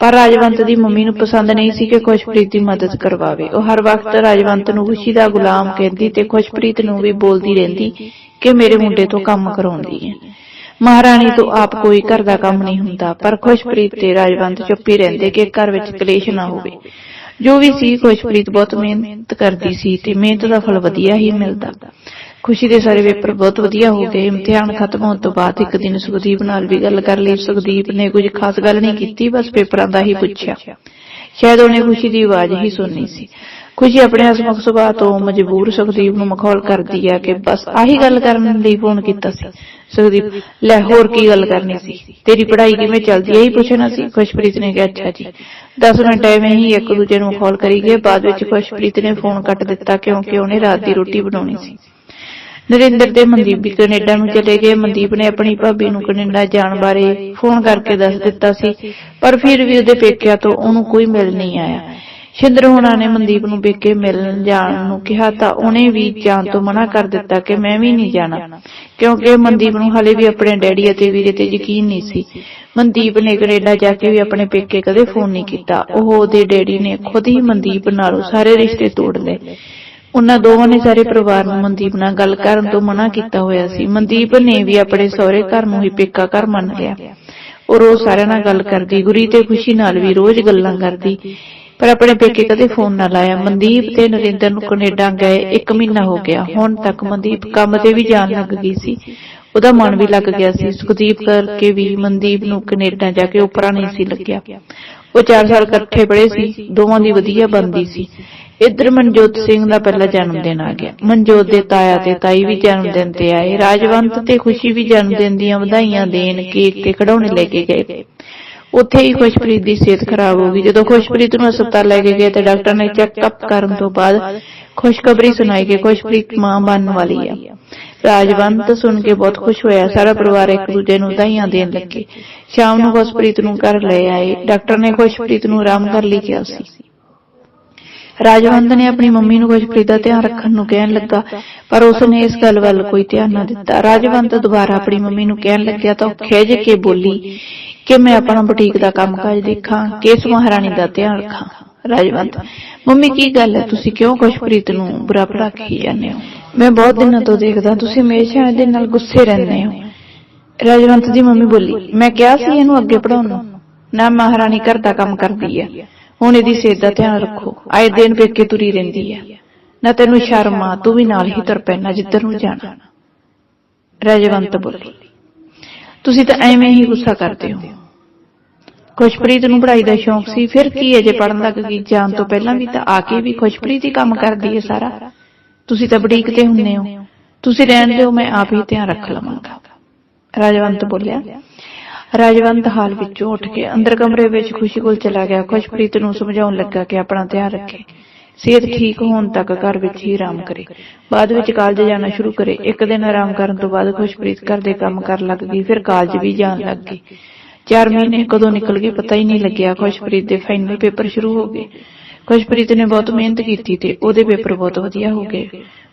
ਪਰ ਰਾਜਵੰਤ ਦੀ ਮੰਮੀ ਨੂੰ ਪਸੰਦ ਨਹੀਂ ਸੀ ਕਿ ਖੁਸ਼ਪ੍ਰੀਤ ਦੀ ਮਦਦ ਕਰਵਾਵੇ। ਉਹ ਹਰ ਵਕਤ ਰਾਜਵੰਤ ਨੂੰ ਖੁਸ਼ੀ ਦਾ ਗੁਲਾਮ ਕਹਿੰਦੀ ਤੇ ਖੁਸ਼ਪ੍ਰੀਤ ਨੂੰ ਵੀ ਬੋਲਦੀ ਰਹਿੰਦੀ ਕਿ ਮੇਰੇ ਮੁੰਡੇ ਤੋਂ ਕੰਮ ਕਰਾਉਂਦੀ ਹੈ। ਮਹਾਰਾਣੀ ਤੋਂ ਆਪ ਕੋਈ ਘਰ ਦਾ ਕੰਮ ਨਹੀਂ ਹੁੰਦਾ, ਪਰ ਖੁਸ਼ਪ੍ਰੀਤ ਤੇ ਰਾਜਵੰਤ ਚੁੱਪੀ ਰਹਿੰਦੇ ਕਿ ਘਰ ਵਿੱਚ ਕਲੇਸ਼ ਨਾ ਹੋਵੇ। ਜੋ ਵੀ ਸੀ, ਖੁਸ਼ਪ੍ਰੀਤ ਬਹੁਤ ਮਿਹਨਤ ਕਰਦੀ ਸੀ ਤੇ ਮਿਹਨਤ ਦਾ ਫਲ ਵਧੀਆ ਹੀ ਮਿਲਦਾ। ਖੁਸ਼ੀ ਦੇ ਸਾਰੇ ਪੇਪਰ ਬਹੁਤ ਵਧੀਆ ਹੋ ਗਏ। ਇਮਤਿਹਾਨ ਖਤਮ ਹੋਣ ਤੋਂ ਬਾਅਦ ਇੱਕ ਦਿਨ ਸੁਖਦੀਪ ਨਾਲ ਵੀ ਗੱਲ ਕਰ ਲਈ। ਸੁਖਦੀਪ ਨੇ ਕੁਝ ਖਾਸ ਗੱਲ ਨਹੀਂ ਕੀਤੀ, ਬਸ ਪੇਪਰਾਂ ਦਾ ਹੀ ਪੁੱਛਿਆ। ਸ਼ਾਇਦ ਉਹਨੇ ਖੁਸ਼ੀ ਦੀ ਆਵਾਜ਼ ਹੀ ਸੁਣਨੀ ਸੀ। ਖੁਸ਼ੀ ਆਪਣੇ ਹਸਮੁਖ ਸੁਭਾਅ ਤੋਂ ਮਜਬੂਰ ਸੁਖਦੀਪ ਨੂੰ ਮਖੌਲ ਕਰਦੀ ਆ ਕਿ ਬਸ ਆਹੀ ਗੱਲ ਕਰਨ ਲਈ ਫੋਨ ਕੀਤਾ ਸੀ। ਸੁਖਦੀਪ, ਲੈ ਹੋਰ ਕੀ ਗੱਲ ਕਰਨੀ ਸੀ? ਤੇਰੀ ਪੜ੍ਹਾਈ ਕਿਵੇਂ ਚੱਲਦੀ ਹੈ ਇਹ ਪੁੱਛਣਾ ਸੀ। ਖੁਸ਼ਪ੍ਰੀਤ ਨੇ ਕਿਹਾ, ਅੱਛਾ ਜੀ। 10 ਮਿੰਟ ਐਵੇਂ ਹੀ ਇੱਕ ਦੂਜੇ ਨੂੰ ਮਖੌਲ ਕਰੀ ਗਏ। ਬਾਅਦ ਵਿੱਚ ਖੁਸ਼ਪ੍ਰੀਤ ਨੇ ਫੋਨ ਕੱਟ ਦਿੱਤਾ ਕਿਉਂਕਿ ਉਹਨੇ ਰਾਤ ਦੀ ਰੋਟੀ ਬਣਾਉਣੀ ਸੀ। ਨਰਿੰਦਰ ਤੇ ਮਨਦੀਪ ਵੀ ਕੈਨੇਡਾ ਨੂੰ ਚਲੇ ਗਏ। ਮਨਦੀਪ ਨੇ ਆਪਣੀ ਭਾਬੀ ਨੂੰ ਕੈਨੇਡਾ ਜਾਣ ਬਾਰੇ ਫੋਨ ਕਰਕੇ ਦੱਸ ਦਿੱਤਾ ਸੀ, ਪਰ ਫਿਰ ਵੀ ਉਹਦੇ ਪੇਕਿਆਂ ਤੋਂ ਉਹਨੂੰ ਕੋਈ ਮਿਲ ਨਹੀਂ ਆਇਆ। ਸ਼ਿੰਦਰ ਹੋਣਾ ਨੇ ਮਨਦੀਪ ਨੂੰ ਪੇਕੇ ਮਿਲਣ ਜਾਣ ਨੂੰ ਕਿਹਾ ਤਾਂ ਉਹਨੇ ਵੀ ਜਾਣ ਤੋਂ ਮਨਾ ਕਰ ਦਿੱਤਾ ਕਿ ਮੈਂ ਵੀ ਨਹੀਂ ਜਾਣਾ, ਕਿਉਂਕਿ ਮਨਦੀਪ ਨੂੰ ਹਾਲੇ ਵੀ ਆਪਣੇ ਡੈਡੀ ਅਤੇ ਵੀਰੇ ਤੇ ਯਕੀਨ ਨਹੀਂ ਸੀ। ਮਨਦੀਪ ਨੇ ਕੈਨੇਡਾ ਜਾ ਕੇ ਵੀ ਆਪਣੇ ਪੇਕੇ ਕਦੇ ਫੋਨ ਨਹੀਂ ਕੀਤਾ। ਉਹ ਉਹਦੇ ਡੈਡੀ ਨੇ ਖੁਦ ਹੀ ਮਨਦੀਪ ਨਾਲੋਂ ਸਾਰੇ ਰਿਸ਼ਤੇ ਤੋੜ ਲਏ। ਉਹਨਾਂ ਦੋਵਾਂ ਨੇ ਸਾਰੇ ਪਰਿਵਾਰ ਨੂੰ ਮਨਦੀਪ ਨਾਲ ਗੱਲ ਕਰਨ ਤੋਂ ਮਨਾ ਕੀਤਾ ਹੋਇਆ ਸੀ। ਮਨਦੀਪ ਨੇ ਵੀ ਆਪਣੇ ਸਹੁਰੇ ਘਰ ਨੂੰ ਹੀ ਪੇਕਾ ਘਰ ਮੰਨ ਲਿਆ। ਉਹ ਰੋਜ਼ ਸਾਰਿਆਂ ਨਾਲ ਗੱਲ ਕਰਦੀ, ਗੁਰੀ ਤੇ ਖੁਸ਼ੀ ਨਾਲ ਵੀ ਰੋਜ਼ ਗੱਲਾਂ ਕਰਦੀ, ਪਰ ਆਪਣੇ ਪੇਕੇ ਕਦੇ ਫੋਨ ਨਾ ਲਾਇਆ। ਮਨਦੀਪ ਤੇ ਨਰਿੰਦਰ ਨੂੰ ਕੈਨੇਡਾ ਗਏ 1 ਮਹੀਨਾ ਹੋ ਗਿਆ। ਹੁਣ ਤੱਕ ਮਨਦੀਪ ਕੰਮ ਤੇ ਵੀ ਜਾਣ ਲੱਗ ਗਈ ਸੀ। ਉਹਦਾ ਮਨ ਵੀ ਲੱਗ ਗਿਆ ਸੀ। ਸੁਖਦੀਪ ਕਰਕੇ ਵੀ ਮਨਦੀਪ ਨੂੰ ਕੈਨੇਡਾ ਜਾ ਕੇ ਉਪਰਾ ਨਹੀਂ ਸੀ ਲੱਗਿਆ। ਉਹ 4 ਸਾਲ ਇਕੱਠੇ ਪੜ੍ਹੇ ਸੀ। ਦੋਵਾਂ ਦੀ ਵਧੀਆ ਬਣਦੀ ਸੀ। ਇੱਧਰ ਮਨਜੋਤ ਸਿੰਘ ਦਾ ਪਹਿਲਾ ਜਨਮ ਦਿਨ ਆ ਗਿਆ। ਮਨਜੋਤ ਦੇ ਤਾਇਆ ਤੇ ਤਾਈ ਵੀ ਜਨਮ ਦਿਨ ਤੇ ਆਏ। ਰਾਜਵੰਤ ਤੇ ਖੁਸ਼ੀ ਵੀ ਜਨਮ ਦਿਨ ਦੀਆਂ ਵਧਾਈਆਂ ਦੇਣ, ਕੇਕ ਤੇ ਖਿਡੌਣੇ ਲੈ ਕੇ ਗਏ। ਉੱਥੇ ਹੀ ਖੁਸ਼ਪ੍ਰੀਤ ਦੀ ਸਿਹਤ ਖਰਾਬ ਹੋ ਗਈ। ਜਦੋਂ ਖੁਸ਼ਪ੍ਰੀਤ ਨੂੰ ਹਸਪਤਾਲ ਲੈ ਕੇ ਗਏ ਤੇ ਡਾਕਟਰ ਨੇ ਚੈੱਕਅਪ ਕਰਨ ਤੋਂ ਬਾਅਦ ਖੁਸ਼ਖਬਰੀ ਸੁਣਾਈ ਕਿ ਖੁਸ਼ਪ੍ਰੀਤ ਮਾਂ ਬਣਨ ਵਾਲੀ ਆ। ਰਾਜਵੰਤ ਸੁਣ ਕੇ ਬਹੁਤ ਖੁਸ਼ ਹੋਇਆ। ਸਾਰਾ ਪਰਿਵਾਰ ਇੱਕ ਦੂਜੇ ਨੂੰ ਵਧਾਈਆਂ ਦੇਣ ਲੱਗੇ। ਸ਼ਾਮ ਨੂੰ ਖੁਸ਼ਪ੍ਰੀਤ ਨੂੰ ਘਰ ਲੈ ਆਏ। ਡਾਕਟਰ ਨੇ ਖੁਸ਼ਪ੍ਰੀਤ ਨੂੰ ਆਰਾਮ ਕਰ ਲਈ ਕਿਹਾ ਸੀ। ਰਾਜਵੰਤ ਨੇ ਆਪਣੀ ਮੰਮੀ ਨੂੰ ਖੁਸ਼ਪ੍ਰੀਤ ਦਾ ਧਿਆਨ ਰੱਖਣ ਨੂੰ ਕਹਿਣ ਲੱਗਾ, ਪਰ ਉਸ ਨੇ ਇਸ ਗੱਲ ਵੱਲ ਕੋਈ ਧਿਆਨ ਨਾ ਦਿੱਤਾ। ਰਾਜਵੰਤ ਦੁਬਾਰਾ ਆਪਣੀ ਮੰਮੀ ਨੂੰ ਕਹਿਣ ਲੱਗਿਆ, ਤਾਂ ਉਹ ਖਿਝ ਕੇ ਬੋਲੀ ਕਿ ਮੈਂ ਆਪਣਾ ਬੁਟੀਕ ਦਾ ਕੰਮਕਾਜ ਦੇਖਾਂ, ਕਿਸ ਮਹਾਰਾਣੀ ਦਾ ਧਿਆਨ ਰੱਖਾਂ। ਰਾਜਵੰਤ, ਮੰਮੀ, ਕੀ ਗੱਲ ਹੈ? ਤੁਸੀਂ ਕਿਉਂ ਖੁਸ਼ਪ੍ਰੀਤ ਨੂੰ ਬੁਰਾ ਭਲਾ ਕਹੀ ਜਾਂਦੇ ਹੋ? ਮੈਂ ਬਹੁਤ ਦਿਨਾਂ ਤੋਂ ਦੇਖਦਾ, ਤੁਸੀਂ ਹਮੇਸ਼ਾ ਇਹਦੇ ਨਾਲ ਗੁੱਸੇ ਰਹਿੰਦੇ ਹੋ। ਰਾਜਵੰਤ ਦੀ ਮੰਮੀ ਬੋਲੀ, ਮੈਂ ਕਿਹਾ ਸੀ ਇਹਨੂੰ ਅੱਗੇ ਪੜਾਉਣ ਨੂੰ। ਨਾ ਮਹਾਰਾਣੀ ਘਰ ਦਾ ਕੰਮ ਕਰਦੀ ਹੈ ਹੁਣ ਇਹਦੀ ਸਿਹਤ ਦਾ ਧਿਆਨ ਰੱਖੋ। ਆਏ ਦਿਨ ਪੇਕੇ ਤੁਰੀ ਰਹਿੰਦੀ ਹੈ ਨਾ ਤੈਨੂੰ ਸ਼ਰਮ ਆ, ਤੂੰ ਵੀ ਨਾਲ ਹੀ ਤੁਰ ਪੈਣਾ, ਜਿੱਧਰ ਨੂੰ ਜਾਣਾ। ਰਾਜਵੰਤ ਬੋਲੀ, ਤੁਸੀਂ ਤਾਂ ਐਵੇਂ ਹੀ ਗੁੱਸਾ ਕਰਦੇ ਹੋ। ਖੁਸ਼ਪ੍ਰੀਤ ਨੂੰ ਪੜ੍ਹਾਈ ਦਾ ਸ਼ੌਂਕ ਸੀ, ਫਿਰ ਕੀ ਅਜੇ ਪੜਨ ਲੱਗ ਗਈ? ਜਾਣ ਤੋਂ ਪਹਿਲਾਂ ਵੀ ਤਾਂ ਆ ਕੇ ਵੀ ਖੁਸ਼ਪ੍ਰੀਤ ਹੀ ਕੰਮ ਕਰਦੀ ਹੈ ਸਾਰਾ। ਤੁਸੀਂ ਤਾਂ ਬੁਟੀਕ ਤੇ ਹੁੰਨੇ ਹੋ। ਤੁਸੀਂ ਰਹਿਣ ਦਿਓ, ਮੈਂ ਆਪ ਹੀ ਧਿਆਨ ਰੱਖ ਲਵਾਂਗਾ। ਰਾਜਵੰਤ ਬੋਲਿਆ ਰਾਜਵੰਤ ਹਾਲ ਵਿੱਚੋਂ ਉੱਠ ਕੇ ਅੰਦਰ ਕਮਰੇ ਵਿੱਚ ਖੁਸ਼ੀ ਕੋਲ ਚਲਾ ਗਿਆ। ਖੁਸ਼ਪ੍ਰੀਤ ਨੂੰ ਸਮਝਾਉਣ ਲੱਗਾ ਕਿ ਆਪਣਾ ਧਿਆਨ ਰੱਖੇ। ਸਿਹਤ ਠੀਕ ਹੋਣ ਤੱਕ ਘਰ ਵਿੱਚ ਹੀ ਆਰਾਮ ਕਰੇ। ਬਾਅਦ ਵਿੱਚ ਕਾਲਜ ਜਾਣਾ ਸ਼ੁਰੂ ਕਰੇ। ਇੱਕ ਦਿਨ ਆਰਾਮ ਕਰਨ ਤੋਂ ਬਾਅਦ ਖੁਸ਼ਪ੍ਰੀਤ ਘਰ ਦੇ ਕੰਮ ਕਰਨ ਲੱਗ ਗਈ, ਫਿਰ ਕਾਲਜ ਵੀ ਜਾਣ ਲੱਗ ਗਈ। 4 ਮਹੀਨੇ ਕਦੋਂ ਨਿਕਲ ਗਏ ਪਤਾ ਹੀ ਨਹੀਂ ਲੱਗਿਆ। ਖੁਸ਼ਪ੍ਰੀਤ ਦੇ ਫਾਈਨਲ ਪੇਪਰ ਸ਼ੁਰੂ ਹੋ ਗਏ। ਖੁਸ਼ਪ੍ਰੀਤ ਨੇ ਬਹੁਤ ਮਿਹਨਤ ਕੀਤੀ ਤੇ ਉਹਦੇ ਪੇਪਰ ਬਹੁਤ ਵਧੀਆ ਹੋ ਗਏ।